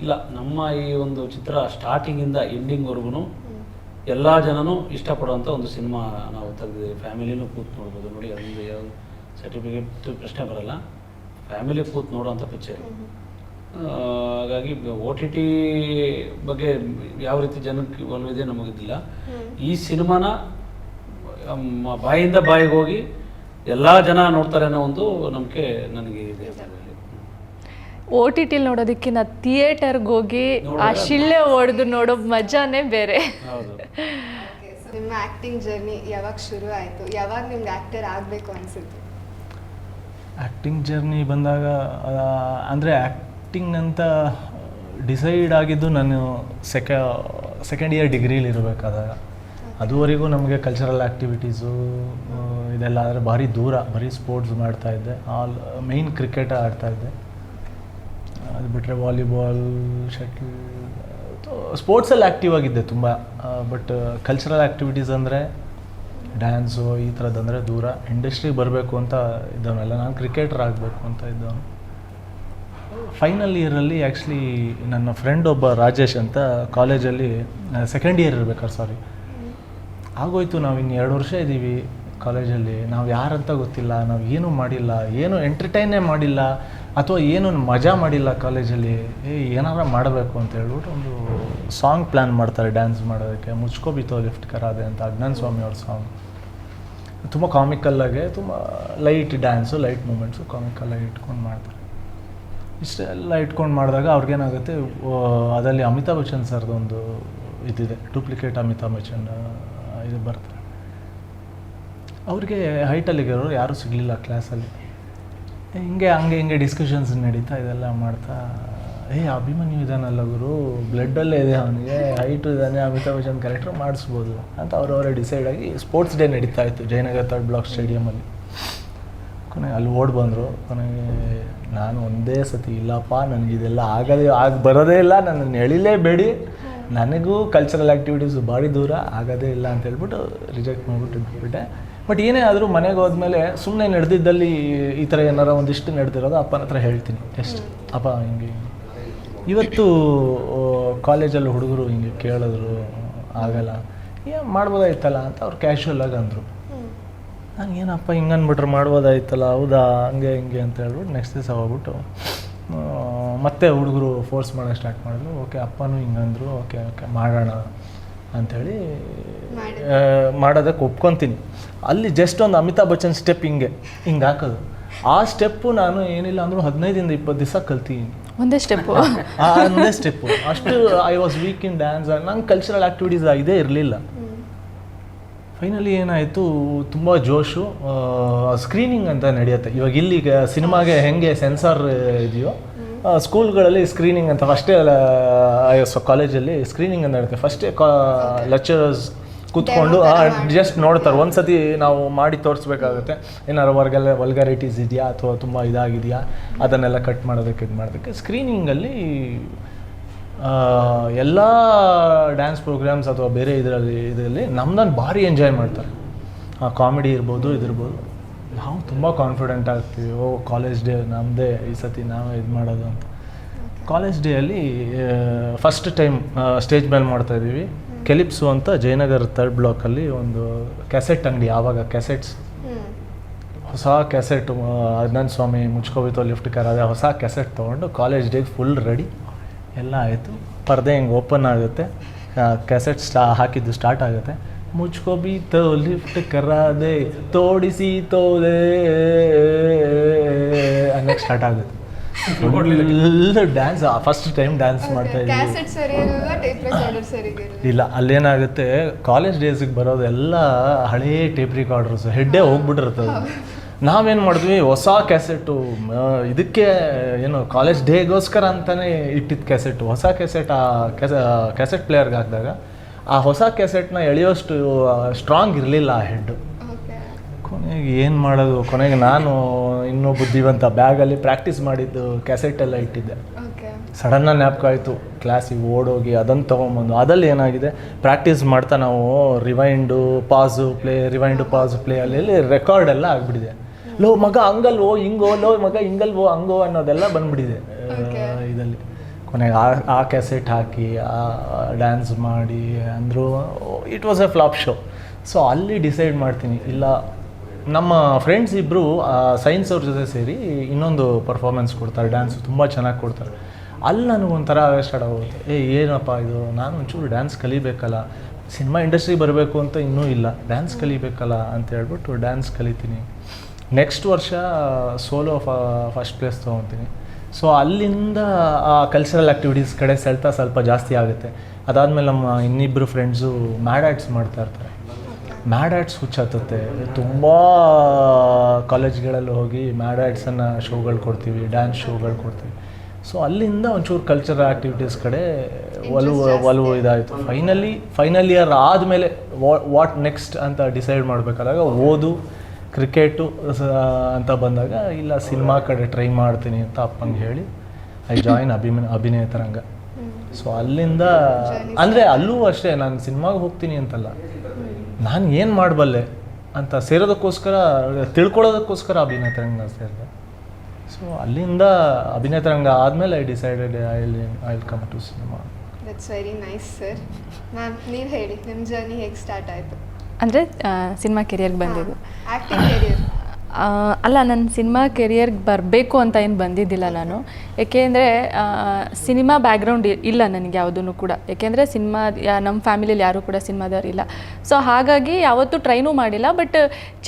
ಇಲ್ಲ ನಮ್ಮ ಈ ಒಂದು ಚಿತ್ರ ಸ್ಟಾರ್ಟಿಂಗಿಂದ ಎಂಡಿಂಗ್ವರೆಗೂ ಎಲ್ಲ ಜನನೂ ಇಷ್ಟಪಡುವಂಥ ಒಂದು ಸಿನಿಮಾ ನಾವು ತೆಗೆದಿದ್ದೀವಿ. ಫ್ಯಾಮಿಲಿನೂ ಕೂತ್ ನೋಡ್ಬೋದು. ನೋಡಿ ಅದೊಂದು ಯಾವ ಸರ್ಟಿಫಿಕೇಟ್ ಪ್ರಶ್ನೆ ಬರಲ್ಲ. ಫ್ಯಾಮಿಲಿ ಕೂತ್ ನೋಡುವಂಥ ಪಿಕ್ಚರ್ ಹಾಗಾಗಿ ಒ ಟಿ ಟಿ ಬಗ್ಗೆ ಯಾವ ರೀತಿ ಜನಕ್ಕೆ ಒಲವಿದೆ ನಮಗಿದಿಲ್ಲ. ಈ ಸಿನಿಮಾನ ಬಾಯಿಂದ ಬಾಯಿಗೆ ಹೋಗಿ ಎಲ್ಲ ಜನ ನೋಡ್ತಾರೆ ಅನ್ನೋ ಒಂದು ನಂಬಿಕೆ ನನಗೆ ಇದೆ. ಓ ಟಿ ಟಿಲಿ ನೋಡೋದಕ್ಕಿಂತ ಥಿಯೇಟರ್ಗೆ ಹೋಗಿ ಆ ಶಿಳ್ಳೆ ಹೊಡೆದು ನೋಡೋ ಮಜಾನೇ ಬೇರೆ. ಹೌದು. ನಿಮ್ಮ ಆ್ಯಕ್ಟಿಂಗ್ ಜರ್ನಿ ಯಾವಾಗ ಶುರು ಆಯಿತು? ಯಾವಾಗ ನಿಮ್ಗೆ ಆ್ಯಕ್ಟರ್ ಆಗಬೇಕು ಅನ್ಸುತ್ತೆ? ಆ್ಯಕ್ಟಿಂಗ್ ಜರ್ನಿ ಬಂದಾಗ ಅಂದರೆ ಆ್ಯಕ್ಟಿಂಗ್ ಅಂತ ಡಿಸೈಡ್ ಆಗಿದ್ದು ನಾನು ಸೆಕ ಸೆಕೆಂಡ್ ಇಯರ್ ಡಿಗ್ರೀಲಿ ಇರಬೇಕಾದಾಗ. ಅದುವರೆಗೂ ನಮಗೆ ಕಲ್ಚರಲ್ ಆ್ಯಕ್ಟಿವಿಟೀಸು ಇದೆಲ್ಲ ಆದರೆ ಭಾರಿ ದೂರ ಬರೀ ಸ್ಪೋರ್ಟ್ಸ್ ಮಾಡ್ತಾಯಿದ್ದೆ ಆಲ್ ಮೇಯ್ನ್ ಕ್ರಿಕೆಟ್ ಆಡ್ತಾ ಇದ್ದೆ. ಅದು ಬಿಟ್ಟರೆ ವಾಲಿಬಾಲ್ ಶಟ್ಲ್ ಸ್ಪೋರ್ಟ್ಸಲ್ಲಿ ಆ್ಯಕ್ಟಿವ್ ಆಗಿದ್ದೆ ತುಂಬ. ಬಟ್ ಕಲ್ಚರಲ್ ಆ್ಯಕ್ಟಿವಿಟೀಸ್ ಅಂದರೆ ಡ್ಯಾನ್ಸು ಈ ಥರದ್ದಂದರೆ ದೂರ. ಇಂಡಸ್ಟ್ರಿಗೆ ಬರಬೇಕು ಅಂತ ಇದ್ದವನಲ್ಲ ನಾನು ಕ್ರಿಕೆಟರ್ ಆಗಬೇಕು ಅಂತ ಇದ್ದವನು. ಫೈನಲ್ ಇಯರಲ್ಲಿ ಆ್ಯಕ್ಚುಲಿ ನನ್ನ ಫ್ರೆಂಡ್ ಒಬ್ಬ ರಾಜೇಶ್ ಅಂತ ಕಾಲೇಜಲ್ಲಿ ಸೆಕೆಂಡ್ ಇಯರ್ ಇರ್ಬೇಕಾರೆ ಸಾರಿ ಆಗೋಯ್ತು ನಾವು ಇನ್ನು ಎರಡು ವರ್ಷ ಇದ್ದೀವಿ. ಕಾಲೇಜಲ್ಲಿ, ನಾವು ಯಾರಂತ ಗೊತ್ತಿಲ್ಲ, ನಾವು ಏನೂ ಮಾಡಿಲ್ಲ, ಏನು ಎಂಟರ್ಟೈನೇ ಮಾಡಿಲ್ಲ, ಅಥವಾ ಏನು ಮಜಾ ಮಾಡಿಲ್ಲ ಕಾಲೇಜಲ್ಲಿ, ಏ ಏನಾರ ಮಾಡಬೇಕು ಅಂತ ಹೇಳ್ಬಿಟ್ಟು ಒಂದು ಸಾಂಗ್ ಪ್ಲ್ಯಾನ್ ಮಾಡ್ತಾರೆ ಡ್ಯಾನ್ಸ್ ಮಾಡೋದಕ್ಕೆ. ಮುಚ್ಕೋ ಬಿತ್ತೋ ಲಿಫ್ಟ್ ಕರಾದೆ ಅಂತ ಅಜ್ಞಾನ್ ಸ್ವಾಮಿ ಅವ್ರ ಸಾಂಗ್ ತುಂಬ ಕಾಮಿಕಲ್ಲಾಗೆ ತುಂಬ ಲೈಟ್ ಡ್ಯಾನ್ಸು ಲೈಟ್ ಮೂಮೆಂಟ್ಸು ಕಾಮಿಕಲ್ಲಾಗಿ ಇಟ್ಕೊಂಡು ಮಾಡ್ತಾರೆ. ಇಷ್ಟೆಲ್ಲ ಇಟ್ಕೊಂಡು ಮಾಡಿದಾಗ ಅವ್ರಿಗೇನಾಗುತ್ತೆ ಅದರಲ್ಲಿ ಅಮಿತಾಬ್ ಬಚ್ಚನ್ ಸರ್ದೊಂದು ಇದಿದೆ ಡೂಪ್ಲಿಕೇಟ್ ಅಮಿತಾಬ್ ಬಚ್ಚನ್ ಇದು ಬರ್ತಾರೆ. ಅವ್ರಿಗೆ ಹೈಟಲ್ಲಿಗಿರೋರು ಯಾರೂ ಸಿಗಲಿಲ್ಲ ಕ್ಲಾಸಲ್ಲಿ ಹಿಂಗೆ ಹಂಗೆ ಹಿಂಗೆ ಡಿಸ್ಕಷನ್ಸ್ ನಡೀತಾ ಇದೆಲ್ಲ ಮಾಡ್ತಾ ಏ ಅಭಿಮನ್ಯು ಇದಾನಲ್ಲ ಗುರು ಬ್ಲಡ್ಡಲ್ಲೇ ಇದೆ ಅವನಿಗೆ ಹೈಟು ಇದ್ದಾನೆ ಅಮಿತಾಬ್ ಬಚ್ಚನ್ ಕ್ಯಾರೆಕ್ಟರ್ ಮಾಡಿಸ್ಬೋದು. ಅಂತ ಅವರವರೇ ಡಿಸೈಡ್ ಆಗಿ ಸ್ಪೋರ್ಟ್ಸ್ ಡೇ ನಡೀತಾ ಇತ್ತು ಜಯನಗರ ಥರ್ಡ್ ಬ್ಲಾಕ್ ಸ್ಟೇಡಿಯಮಲ್ಲಿ ಕೊನೆಗೆ ಅಲ್ಲಿ ಓಡ್ ಬಂದರು ಕೊನೆಗೆ ನಾನು ಒಂದೇ ಸತಿ ಇಲ್ಲಪ್ಪ ನನಗೆ ಇದೆಲ್ಲ ಆಗೋದೇ ಆಗ ಬರೋದೇ ಇಲ್ಲ ನನ್ನನ್ನು ಎಳಿಲೇಬೇಡಿ. ನನಗೂ ಕಲ್ಚರಲ್ ಆ್ಯಕ್ಟಿವಿಟೀಸು ಭಾರಿ ದೂರ ಆಗೋದೇ ಇಲ್ಲ ಅಂತ ಹೇಳ್ಬಿಟ್ಟು ರಿಜೆಕ್ಟ್ ಮಾಡಿಬಿಟ್ಟು ಬಿಟ್ಬಿಟ್ಟೆ. ಬಟ್ ಏನೇ ಆದರೂ ಮನೆಗೆ ಹೋದ್ಮೇಲೆ ಸುಮ್ಮನೆ ನಡೆದಿದ್ದಲ್ಲಿ ಈ ಥರ ಏನಾರ ಒಂದಿಷ್ಟು ನಡೆದಿರೋದು ಅಪ್ಪನ ಹತ್ರ ಹೇಳ್ತೀನಿ. ಎಷ್ಟು ಅಪ್ಪ ಹಿಂಗೆ. ಇವತ್ತು ಕಾಲೇಜಲ್ಲಿ ಹುಡುಗರು ಹಿಂಗೆ ಕೇಳಿದ್ರು ಆಗಲ್ಲ. ಏನು ಮಾಡ್ಬೋದಾಯ್ತಲ್ಲ ಅಂತ ಅವ್ರು ಕ್ಯಾಶುವಲ್ ಆಗಿ ಅಂದರು. ನಾನು ಏನಪ್ಪ ಹಿಂಗೆ ಅಂದ್ಬಿಟ್ರೆ ಮಾಡ್ಬೋದಾಯ್ತಲ್ಲ ಹೌದಾ ಹಂಗೆ ಹಿಂಗೆ ಅಂತ ಹೇಳ್ಬಿಟ್ಟು ನೆಕ್ಸ್ಟ್ ದಿವಸ ಹೋಗ್ಬಿಟ್ಟು ಮತ್ತೆ ಹುಡುಗರು ಫೋರ್ಸ್ ಮಾಡೋಕ್ಕೆ ಸ್ಟಾರ್ಟ್ ಮಾಡಿದ್ರು. ಓಕೆ ಅಪ್ಪನೂ ಹಿಂಗಂದ್ರು ಓಕೆ ಓಕೆ ಮಾಡೋಣ. ಅಂಥೇಳಿ ಮಾಡಿ. ಮಾಡೋದಕ್ಕೆ ಒಪ್ಕೊತೀನಿ. ಅಲ್ಲಿ ಜಸ್ಟ್ ಒಂದು ಅಮಿತಾಬ್ ಬಚ್ಚನ್ ಸ್ಟೆಪ್ ಹಿಂಗೆ ಹಿಂಗೆ ಹಾಕೋದು. ಆ ಸ್ಟೆಪ್ಪು ನಾನು ಏನಿಲ್ಲ ಅಂದರೂ ಹದಿನೈದಿಂದ ಇಪ್ಪತ್ತು ದಿವಸ ಕಲ್ತೀನಿ. ಒಂದೇ ಸ್ಟೆಪ್ಪು ಆ ಒಂದೇ ಸ್ಟೆಪ್ಪು ಅಷ್ಟು I was weak in dance ನಂಗೆ ಕಲ್ಚರಲ್ ಆ್ಯಕ್ಟಿವಿಟೀಸ್ ಇದೇ ಇರಲಿಲ್ಲ. ಫೈನಲಿ ಏನಾಯಿತು ತುಂಬ ಜೋಶು ಸ್ಕ್ರೀನಿಂಗ್ ಅಂತ ನಡೆಯುತ್ತೆ. ಇವಾಗ ಇಲ್ಲಿ ಸಿನಿಮಾಗೆ ಹೆಂಗೆ ಸೆನ್ಸಾರ್ ಇದೆಯೋ ಸ್ಕೂಲ್ಗಳಲ್ಲಿ ಸ್ಕ್ರೀನಿಂಗ್ ಅಂತ ಫಸ್ಟೇ ಕಾಲೇಜಲ್ಲಿ ಸ್ಕ್ರೀನಿಂಗ್ ಅಂತ ಇರುತ್ತೆ ಫಸ್ಟೇ ಕಾ ಲೆಕ್ಚರರ್ಸ್ ಕೂತ್ಕೊಂಡು ಜಸ್ಟ್ ನೋಡ್ತಾರೆ. ಒಂದ್ಸತಿ ನಾವು ಮಾಡಿ ತೋರಿಸ್ಬೇಕಾಗುತ್ತೆ. ಏನಾರು ವರ್ಗಲ್ಲ ವಲ್ಗಾರಿಟೀಸ್ ಇದೆಯಾ ಅಥವಾ ತುಂಬ ಇದಾಗಿದೆಯಾ? ಅದನ್ನೆಲ್ಲ ಕಟ್ ಮಾಡೋದಕ್ಕೆ ಇದು ಮಾಡೋದಕ್ಕೆ ಸ್ಕ್ರೀನಿಂಗಲ್ಲಿ ಎಲ್ಲ ಡ್ಯಾನ್ಸ್ ಪ್ರೋಗ್ರಾಮ್ಸ್ ಅಥವಾ ಬೇರೆ ಇದರಲ್ಲಿ ಇದರಲ್ಲಿ ನಮ್ದನ್ನು ಭಾರಿ ಎಂಜಾಯ್ ಮಾಡ್ತಾರೆ. ಕಾಮಿಡಿ ಇರ್ಬೋದು ಇದಿರ್ಬೋದು. ನಾವು ತುಂಬ ಕಾನ್ಫಿಡೆಂಟ್ ಆಗ್ತೀವಿ. ಓ ಕಾಲೇಜ್ ಡೇ ನಮ್ಮದೇ ಈ ಸತಿ ನಾವೇ ಇದು ಮಾಡೋದು ಅಂತ. ಕಾಲೇಜ್ ಡೇಯಲ್ಲಿ ಫಸ್ಟ್ ಟೈಮ್ ಸ್ಟೇಜ್ ಮೇಲೆ ಮಾಡ್ತಾ ಇದ್ದೀವಿ. ಕೆಲಿಪ್ಸು ಅಂತ ಜಯನಗರ್ ಥರ್ಡ್ ಬ್ಲಾಕಲ್ಲಿ ಒಂದು ಕ್ಯಾಸೆಟ್ ಅಂಗಡಿ ಆವಾಗ ಕ್ಯಾಸೆಟ್ಸ್ ಹೊಸ ಕ್ಯಾಸೆಟ್ ಅಜ್ಞಾನ್ ಸ್ವಾಮಿ ಮುಚ್ಕೋಬಿತ್ತು ಲಿಫ್ಟ್ ಕರ್ ಅದೇ ಹೊಸ ಕ್ಯಾಸೆಟ್ ತೊಗೊಂಡು ಕಾಲೇಜ್ ಡೇಗೆ ಫುಲ್ ರೆಡಿ ಎಲ್ಲ ಆಯಿತು. ಪರ್ದೆ ಹಿಂಗೆ ಓಪನ್ ಆಗುತ್ತೆ. ಕ್ಯಾಸೆಟ್ ಸ್ಟಾ ಹಾಕಿದ್ದು ಸ್ಟಾರ್ಟ್ ಆಗುತ್ತೆ. ಮುಚ್ಕೋಬಿ ತೋ ಲಿಫ್ಟ್ ಕರಾದೆ ತೋಡಿಸಿ ತೋದೆ ಅನ್ನೋಕ್ಕೆ ಸ್ಟಾರ್ಟ್ ಆಗುತ್ತೆ ಡ್ಯಾನ್ಸ್ ಫಸ್ಟ್ ಟೈಮ್ ಡ್ಯಾನ್ಸ್ ಮಾಡ್ತಾ ಇದ್ದೀವಿ। ಇಲ್ಲ ಅಲ್ಲೇನಾಗುತ್ತೆ ಕಾಲೇಜ್ ಡೇಸಿಗೆ ಬರೋದೆಲ್ಲ ಹಳೇ ಟೇಪ್ ರಿಕಾರ್ಡರ್ಸ್ ಹೆಡ್ಡೇ ಹೋಗ್ಬಿಟ್ಟಿರ್ತದೆ ನಾವೇನು ಮಾಡಿದ್ವಿ ಹೊಸ ಕ್ಯಾಸೆಟು ಇದಕ್ಕೆ ಏನು ಕಾಲೇಜ್ ಡೇಗೋಸ್ಕರ ಅಂತಲೇ ಇಟ್ಟಿದ್ದ ಕ್ಯಾಸೆಟು ಹೊಸ ಕ್ಯಾಸೆಟ್ ಆ ಕ್ಯಾಸೆಟ್ ಪ್ಲೇಯರ್ಗೆ ಹಾಕಿದಾಗ. ಆ ಹೊಸ ಕ್ಯಾಸೆಟ್ನ ಎಳೆಯೋಷ್ಟು ಸ್ಟ್ರಾಂಗ್ ಇರಲಿಲ್ಲ ಆ ಹೆಡ್ಡು ಕೊನೆಗೆ ಏನು ಮಾಡೋದು? ಕೊನೆಗೆ ನಾನು ಇನ್ನೂ ಬುದ್ಧಿವಂತ ಬ್ಯಾಗಲ್ಲಿ ಪ್ರಾಕ್ಟೀಸ್ ಮಾಡಿದ್ದು ಕ್ಯಾಸೆಟ್ ಎಲ್ಲ ಇಟ್ಟಿದ್ದೆ. ಸಡನ್ನಾಗಿ ಜ್ಞಾಪಕ ಆಯಿತು. ಕ್ಲಾಸಿಗೆ ಓಡೋಗಿ ಅದನ್ನು ತೊಗೊಂಬಂದು ಅದಲ್ಲಿ ಏನಾಗಿದೆ? ಪ್ರಾಕ್ಟೀಸ್ ಮಾಡ್ತಾ ನಾವು rewind pause play rewind pause play ಅಲ್ಲಿ ರೆಕಾರ್ಡ್ ಎಲ್ಲ ಆಗಿಬಿಟ್ಟಿದೆ. ಲೋ ಮಗ ಹಂಗಲ್ವೋ ಹಿಂಗೋ ಲೋ ಮಗ ಹಿಂಗಲ್ವೋ ಹಂಗೋ ಅನ್ನೋದೆಲ್ಲ ಬಂದ್ಬಿಟ್ಟಿದೆ. ಕೊನೆಗೆ ಆ ಆ ಕ್ಯಾಸೆಟ್ ಹಾಕಿ ಡ್ಯಾನ್ಸ್ ಮಾಡಿ ಅಂದರು it was a flop show so ಅಲ್ಲಿ ಡಿಸೈಡ್ ಮಾಡ್ತೀನಿ. ಇಲ್ಲ, ನಮ್ಮ ಫ್ರೆಂಡ್ಸ್ ಇಬ್ಬರು ಸೈನ್ಸ್ ಅವ್ರ ಜೊತೆ ಸೇರಿ ಇನ್ನೊಂದು ಪರ್ಫಾರ್ಮೆನ್ಸ್ ಕೊಡ್ತಾರೆ ಡ್ಯಾನ್ಸ್ ತುಂಬ ಚೆನ್ನಾಗಿ ಕೊಡ್ತಾರೆ. ಅಲ್ಲಿ ನನಗೊಂಥರ ಸ್ಟಾರ್ಟ್ ಆಗುತ್ತೆ ಏ, ಏನಪ್ಪ ಇದು? ನಾನು ಒಂಚೂರು ಡ್ಯಾನ್ಸ್ ಕಲಿಬೇಕಲ್ಲ. ಸಿನಿಮಾ ಇಂಡಸ್ಟ್ರಿ ಬರಬೇಕು ಅಂತ ಇನ್ನೂ ಇಲ್ಲ. ಡ್ಯಾನ್ಸ್ ಕಲಿಬೇಕಲ್ಲ ಅಂತ ಹೇಳ್ಬಿಟ್ಟು ಡ್ಯಾನ್ಸ್ ಕಲಿತೀನಿ. ನೆಕ್ಸ್ಟ್ ವರ್ಷ ಸೋಲೋ ಫಸ್ಟ್ ಪ್ಲೇಸ್ ತೊಗೊತೀನಿ. ಸೊ ಅಲ್ಲಿಂದ ಆ ಕಲ್ಚರಲ್ ಆ್ಯಕ್ಟಿವಿಟೀಸ್ ಕಡೆ ಸೆಳ್ತಾ ಸ್ವಲ್ಪ ಜಾಸ್ತಿ ಆಗುತ್ತೆ. ಅದಾದಮೇಲೆ ನಮ್ಮ ಇನ್ನಿಬ್ಬರು ಫ್ರೆಂಡ್ಸು ಮ್ಯಾಡ್ ಆ್ಯಡ್ಸ್ ಮಾಡ್ತಾ ಇರ್ತಾರೆ. ಮ್ಯಾಡ್ ಆ್ಯಡ್ಸ್ ಹುಚ್ಚತ್ತುತ್ತೆ ತುಂಬ ಕಾಲೇಜ್ಗಳಲ್ಲಿ ಹೋಗಿ ಮ್ಯಾಡ್ ಆ್ಯಡ್ಸನ್ನು ಶೋಗಳು ಕೊಡ್ತೀವಿ ಡ್ಯಾನ್ಸ್ ಶೋಗಳು ಕೊಡ್ತೀವಿ. ಸೊ ಅಲ್ಲಿಂದ ಒಂಚೂರು ಕಲ್ಚರಲ್ ಆ್ಯಕ್ಟಿವಿಟೀಸ್ ಕಡೆ ಒಲವು ಒಲವು ಇದಾಯಿತು. ಫೈನಲಿ ಫೈನಲ್ ಇಯರ್ ಆದಮೇಲೆ ವಾಟ್ ನೆಕ್ಸ್ಟ್ ಅಂತ ಡಿಸೈಡ್ ಮಾಡಬೇಕಾದಾಗ ಓದು ಕ್ರಿಕೆಟು ಅಂತ ಬಂದಾಗ ಇಲ್ಲ ಸಿನಿಮಾ ಕಡೆ ಟ್ರೈ ಮಾಡ್ತೀನಿ ಅಂತ ಅಪ್ಪಂಗೆ ಹೇಳಿ ಐ ಜಾಯಿನ್ ಅಭಿಮನ್ ಅಭಿನಯ ತರಂಗ. ಸೊ ಅಲ್ಲಿಂದ ಅಂದರೆ ಅಲ್ಲೂ ಅಷ್ಟೇ ನಾನು ಸಿನಿಮಾಗೆ ಹೋಗ್ತೀನಿ ಅಂತಲ್ಲ. ನಾನು ಏನು ಮಾಡಬಲ್ಲೆ ಅಂತ ಸೇರೋದಕ್ಕೋಸ್ಕರ ತಿಳ್ಕೊಳ್ಳೋದಕ್ಕೋಸ್ಕರ ಅಭಿನಯ ತರಂಗ ಸೇರಿದೆ. ಸೊ ಅಲ್ಲಿಂದ ಅಭಿನಯ ತರಂಗ ಆದಮೇಲೆ I decided I I will come to cinema that's very nice sir ma'am ನೀವು ಹೇಳಿ ನಿಮ್ಮ ಜರ್ನಿ ಹೇಗೆ ಸ್ಟಾರ್ಟ್ ಆಯಿತು? ಅಂದರೆ ಸಿನಿಮಾ ಕೆರಿಯರ್ಗೆ ಬಂದಿದ್ದು. ಆ್ಯಕ್ಟಿಂಗ್ ಕೆರಿಯರ್ ಅಲ್ಲ ನನ್ನ ಸಿನಿಮಾ ಕೆರಿಯರ್ಗೆ ಬರಬೇಕು ಅಂತ ಏನು ಬಂದಿದ್ದಿಲ್ಲ ನಾನು. ಏಕೆಂದರೆ ಸಿನಿಮಾ ಬ್ಯಾಕ್ಗ್ರೌಂಡ್ ಇಲ್ಲ ನನಗೆ ಯಾವುದೂ ಕೂಡ. ಏಕೆಂದರೆ ಸಿನಿಮಾ ನಮ್ಮ ಫ್ಯಾಮಿಲಿಯಲ್ಲಿ ಯಾರೂ ಕೂಡ ಸಿನಿಮಾದವ್ರು ಇಲ್ಲ. ಸೊ ಹಾಗಾಗಿ ಯಾವತ್ತೂ ಟ್ರೈನೂ ಮಾಡಿಲ್ಲ. ಬಟ್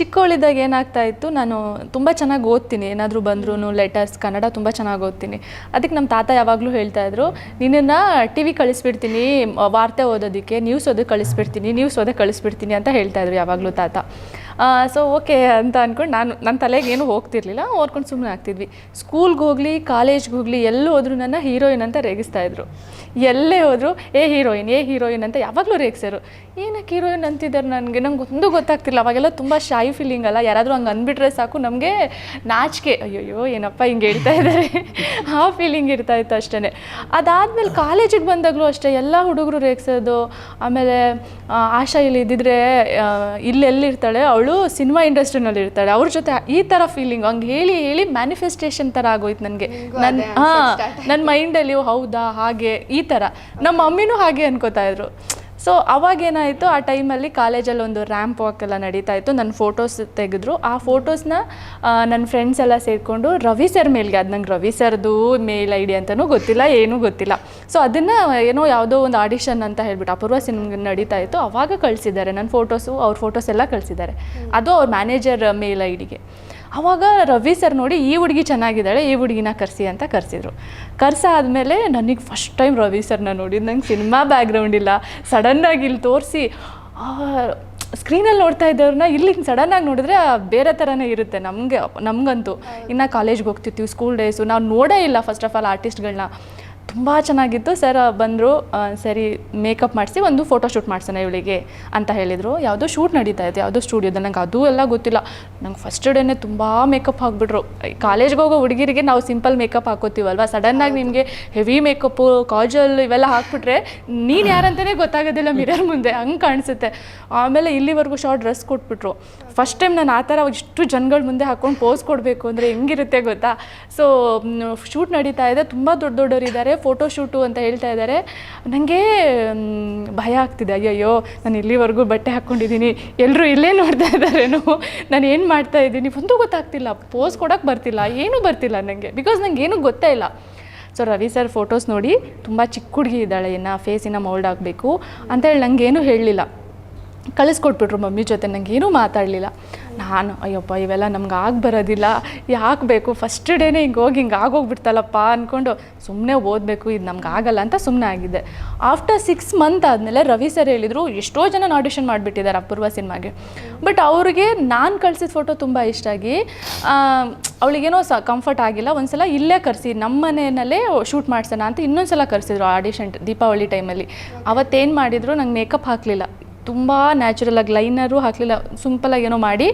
ಚಿಕ್ಕವಳಿದ್ದಾಗ ಏನಾಗ್ತಾ ಇತ್ತು, ನಾನು ತುಂಬ ಚೆನ್ನಾಗಿ ಓದ್ತೀನಿ. ಏನಾದರೂ ಬಂದ್ರೂ ಲೆಟರ್ಸ್ ಕನ್ನಡ ತುಂಬ ಚೆನ್ನಾಗಿ ಓದ್ತೀನಿ. ಅದಕ್ಕೆ ನಮ್ಮ ತಾತ ಯಾವಾಗಲೂ ಹೇಳ್ತಾ ಇದ್ರು, ನಿನ್ನನ್ನು ಟಿ ವಿ ಕಳಿಸ್ಬಿಡ್ತೀನಿ, ವಾರ್ತೆ ಓದೋದಕ್ಕೆ ನ್ಯೂಸ್ ಓದೋಕ್ಕೆ ಕಳಿಸ್ಬಿಡ್ತೀನಿ ನ್ಯೂಸ್ ಓದೋಕ್ಕೆ ಕಳಿಸ್ಬಿಡ್ತೀನಿ ಅಂತ ಹೇಳ್ತಾ ಇದ್ರು ಯಾವಾಗಲೂ ತಾತ. ಸೊ ಓಕೆ ಅಂತ ಅಂದ್ಕೊಂಡು ನಾನು ನನ್ನ ತಲೆಗೆ ಏನೂ ಹೋಗ್ತಿರ್ಲಿಲ್ಲ ಓದ್ಕೊಂಡು ಸುಮ್ಮನೆ ಆಗ್ತಿದ್ವಿ. ಸ್ಕೂಲ್ಗೆ ಹೋಗಲಿ ಕಾಲೇಜ್ಗೆ ಹೋಗಲಿ, ಎಲ್ಲೂ ಹೋದ್ರು ನನ್ನ ಹೀರೋಯಿನ್ ಅಂತ ರೇಗಿಸ್ತಾ ಇದ್ರು. ಎಲ್ಲೇ ಹೋದ್ರು, ಏ ಹೀರೋಯಿನ್ ಏ ಹೀರೋಯಿನ್ ಅಂತ ಯಾವಾಗಲೂ ರೇಗಿಸೋರು. ಏನಕ್ಕೆ ಹೀರೋಯಿನ್ ಅಂತಿದ್ದಾರೆ ನನಗೆ? ನಂಗೆ ಒಂದು ಗೊತ್ತಾಗ್ತಿಲ್ಲ, ಅವಾಗೆಲ್ಲ ತುಂಬ ಶಾಯಿ ಫೀಲಿಂಗ್ ಅಲ್ಲ. ಯಾರಾದರೂ ಹಂಗೆ ಅಂದ್ಬಿಟ್ರೆ ಸಾಕು, ನಮಗೆ ನಾಚಿಕೆ. ಅಯ್ಯೋಯ್ಯೋ, ಏನಪ್ಪ ಹಿಂಗೆ ಹೇಳ್ತಾ ಇದ್ದಾರೆ. ಆ ಫೀಲಿಂಗ್ ಇರ್ತಾ ಇತ್ತು ಅಷ್ಟೇ ಅದಾದಮೇಲೆ ಕಾಲೇಜಿಗೆ ಬಂದಾಗಲೂ ಅಷ್ಟೇ, ಎಲ್ಲ ಹುಡುಗರು ರೇಗಿಸೋದು. ಆಮೇಲೆ ಆಶಾ ಇಲ್ಲಿ ಇದ್ದಿದ್ರೆ ಇಲ್ಲೆಲ್ಲಿರ್ತಾಳೆ ಇಲ್ಲಿ ಅವಳು ಸಿನಿಮಾ ಇಂಡಸ್ಟ್ರಿನಲ್ಲಿ ಇರ್ತಾರೆ. ಅವ್ರ ಜೊತೆ ಈ ತರ ಫೀಲಿಂಗ್ ಹಂಗೆ ಹೇಳಿ ಹೇಳಿ ಮ್ಯಾನಿಫೆಸ್ಟೇಷನ್ ತರ ಆಗೋಯ್ತು ನನಗೆ. ನನ್ ನನ್ನ ಹಾಂ ನನ್ನ ಮೈಂಡಲ್ಲಿ ಹೌದಾ ಹಾಗೆ ಈ ತರ. ನಮ್ಮ ಮಮ್ಮಿನೂ ಹಾಗೆ ಅನ್ಕೋತಾ ಇದ್ರು. ಸೊ ಅವಾಗೇನಾಯಿತು? ಆ ಟೈಮಲ್ಲಿ ಕಾಲೇಜಲ್ಲಿ ಒಂದು ರ್ಯಾಂಪ್ ವಾಕ್ ಎಲ್ಲ ನಡೀತಾ ಇತ್ತು. ನನ್ನ ಫೋಟೋಸ್ ತೆಗೆದ್ರು. ಆ ಫೋಟೋಸ್ನ ನನ್ನ ಫ್ರೆಂಡ್ಸ್ ಎಲ್ಲ ಸೇರಿಕೊಂಡು ರವಿ ಸರ್ ಮೇಲ್ಗೆ ಅದು ನಂಗೆ ರವಿ ಸರ್ದು ಮೇಲ್ ಐ ಡಿ ಅಂತಲೂ ಗೊತ್ತಿಲ್ಲ ಏನೂ ಗೊತ್ತಿಲ್ಲ. ಸೊ ಅದನ್ನು ಏನೋ ಯಾವುದೋ ಒಂದು ಆಡಿಷನ್ ಅಂತ ಹೇಳ್ಬಿಟ್ಟು ಅಪೂರ್ವ ಸಿನಿಮಾ ನಡೀತಾ ಇತ್ತು. ಅವಾಗ ಕಳಿಸಿದ್ದಾರೆ. ನನ್ನ ಫೋಟೋಸು ಅವ್ರ ಫೋಟೋಸ್ ಎಲ್ಲ ಕಳಿಸಿದ್ದಾರೆ. ಅದು ಅವ್ರ ಮ್ಯಾನೇಜರ್ ಮೇಲ್ ಐ ಡಿಗೆ ಆವಾಗ ರವಿ ಸರ್ ನೋಡಿ, ಈ ಹುಡುಗಿ ಚೆನ್ನಾಗಿದ್ದಾಳೆ, ಈ ಹುಡುಗಿನ ಕರೆಸಿ ಅಂತ ಕರೆಸಿದ್ರು. ಕರ್ಸಾದ್ಮೇಲೆ ನನಗೆ ಫಸ್ಟ್ ಟೈಮ್ ರವಿ ಸರ್ನ ನೋಡಿದ್ದು ನಂಗೆ ಸಿನಿಮಾ ಬ್ಯಾಕ್ಗ್ರೌಂಡ್ ಇಲ್ಲ. ಸಡನ್ನಾಗಿ ಇಲ್ಲಿ ತೋರಿಸಿ ಸ್ಕ್ರೀನಲ್ಲಿ ನೋಡ್ತಾ ಇದ್ದವ್ರನ್ನ ಇಲ್ಲಿ ಸಡನ್ನಾಗಿ ನೋಡಿದ್ರೆ ಬೇರೆ ಥರನೇ ಇರುತ್ತೆ ನಮಗೆ, ನಮಗಂತೂ. ಇನ್ನು ಕಾಲೇಜ್ಗೆ ಹೋಗ್ತಿರ್ತೀವಿ ಸ್ಕೂಲ್ ಡೇಸು ನಾವು ನೋಡೇ ಇಲ್ಲ ಫಸ್ಟ್ ಆಫ್ ಆಲ್ ಆರ್ಟಿಸ್ಟ್ಗಳನ್ನ ತುಂಬ ಚೆನ್ನಾಗಿತ್ತು. ಸರ್ ಬಂದರು ಸರಿ ಮೇಕಪ್ ಮಾಡಿಸಿ ಒಂದು ಫೋಟೋ ಶೂಟ್ ಮಾಡ್ಸೋಣ ಇವಳಿಗೆ ಅಂತ ಹೇಳಿದರು. ಯಾವುದೋ ಶೂಟ್ ನಡೀತಾ ಇತ್ತು ಯಾವುದೋ ಸ್ಟುಡಿಯೋದಲ್ಲಿ ನಂಗೆ ಅದು ಎಲ್ಲ ಗೊತ್ತಿಲ್ಲ. ನಂಗೆ ಫಸ್ಟ್ ಡೇನೆ ತುಂಬ ಮೇಕಪ್ ಹಾಕ್ಬಿಟ್ರು ಕಾಲೇಜ್ಗೆ ಹೋಗೋ ಹುಡುಗಿರಿಗೆ ನಾವು ಸಿಂಪಲ್ ಮೇಕಪ್ ಹಾಕೋತೀವಲ್ವ? ಸಡನ್ನಾಗಿ ನಿಮಗೆ ಹೆವಿ ಮೇಕಪ್ಪು ಕಾಜಲ್ ಇವೆಲ್ಲ ಹಾಕ್ಬಿಟ್ರೆ ನೀನು ಯಾರಂತಲೇ ಗೊತ್ತಾಗೋದಿಲ್ಲ ಮಿರರ್ ಮುಂದೆ. ಹಂಗೆ ಕಾಣಿಸುತ್ತೆ. ಆಮೇಲೆ ಇಲ್ಲಿವರೆಗೂ ಶಾರ್ಟ್ ಡ್ರೆಸ್ ಕೊಟ್ಬಿಟ್ರು. ಫಸ್ಟ್ ಟೈಮ್ ನಾನು ಆ ಥರ ಇಷ್ಟು ಜನಗಳ ಮುಂದೆ ಹಾಕ್ಕೊಂಡು ಪೋಸ್ ಕೊಡಬೇಕು ಅಂದರೆ ಹೆಂಗಿರುತ್ತೆ ಗೊತ್ತಾ? ಸೊ ಶೂಟ್ ನಡೀತಾ ಇದೆ. ತುಂಬ ದೊಡ್ಡ ದೊಡ್ಡವರು ಇದ್ದಾರೆ ಫೋಟೋ ಶೂಟು ಅಂತ ಹೇಳ್ತಾ ಇದ್ದಾರೆ. ನನಗೆ ಭಯ ಆಗ್ತಿದೆ. ಅಯ್ಯಯ್ಯೋ, ನಾನು ಇಲ್ಲಿವರೆಗೂ ಬಟ್ಟೆ ಹಾಕ್ಕೊಂಡಿದ್ದೀನಿ. ಎಲ್ಲರೂ ಇಲ್ಲೇ ನೋಡ್ತಾ ಇದ್ದಾರೇನೋ. ನಾನು ಏನು ಮಾಡ್ತಾ ಇದ್ದೀನಿ? ಒಂದು ಗೊತ್ತಾಗ್ತಿಲ್ಲ. ಪೋಸ್ ಕೊಡೋಕ್ಕೆ ಬರ್ತಿಲ್ಲ. ಏನೂ ಬರ್ತಿಲ್ಲ ನನಗೆ ಬಿಕಾಸ್ ನಂಗೆ ಏನೂ ಗೊತ್ತೇ ಇಲ್ಲ. ಸೊ ರವಿ ಸರ್ ಫೋಟೋಸ್ ನೋಡಿ, ತುಂಬ ಚಿಕ್ಕ ಹುಡುಗಿ ಇದ್ದಾಳೆ. ಇನ್ನು ಫೇಸಿನ ಮೌಲ್ಡ್ ಆಗಬೇಕು ಅಂತೇಳಿ ನನಗೇನು ಹೇಳಲಿಲ್ಲ. ಕಳಿಸ್ಕೊಟ್ಬಿಟ್ರು ಮಮ್ಮಿ ಜೊತೆ, ನಂಗೆ ಏನೂ ಮಾತಾಡಲಿಲ್ಲ. ನಾನು, ಅಯ್ಯಪ್ಪ, ಇವೆಲ್ಲ ನಮ್ಗೆ ಆಗಿ ಬರೋದಿಲ್ಲ. ಯಾಕೆ ಬೇಕು? ಫಸ್ಟ್ ಡೇನೇ ಹಿಂಗೆ ಹೋಗಿ ಹಿಂಗೆ ಆಗೋಗ್ಬಿಡ್ತಲ್ಲಪ್ಪ ಅಂದ್ಕೊಂಡು ಸುಮ್ಮನೆ ಓದಬೇಕು, ಇದು ನಮ್ಗೆ ಆಗಲ್ಲ ಅಂತ ಸುಮ್ಮನೆ ಆಗಿದ್ದೆ. ಆಫ್ಟರ್ ಸಿಕ್ಸ್ ಮಂತ್ ಆದಮೇಲೆ ರವಿ ಸರ್ ಹೇಳಿದರು, ಎಷ್ಟೋ ಜನ ಆಡಿಷನ್ ಮಾಡಿಬಿಟ್ಟಿದ್ದಾರೆ ಅಪೂರ್ವ ಸಿನಿಮಾಗೆ ಬಟ್ ಅವ್ರಿಗೆ ನಾನು ಕಳಿಸಿದ ಫೋಟೋ ತುಂಬ ಇಷ್ಟ ಆಗಿ ಅವಳಿಗೇನೋ ಸ ಕಂಫರ್ಟ್ ಆಗಿಲ್ಲ. ಒಂದ್ಸಲ ಇಲ್ಲೇ ಕರೆಸಿ ನಮ್ಮ ಮನೆಯಲ್ಲೇ ಶೂಟ್ ಮಾಡ್ಸೋಣ ಅಂತ ಇನ್ನೊಂದು ಸಲ ಕರೆಸಿದ್ರು ಆಡಿಷನ್ ದೀಪಾವಳಿ ಟೈಮಲ್ಲಿ ಅವತ್ತೇನು ಮಾಡಿದ್ರು ನಂಗೆ ಮೇಕಪ್ ಹಾಕಲಿಲ್ಲ. ತುಂಬ ನ್ಯಾಚುರಲಾಗಿ ಲೈನರು ಹಾಕಲಿಲ್ಲ ಸಿಂಪಲಾಗಿ ಏನೋ ಮಾಡಿ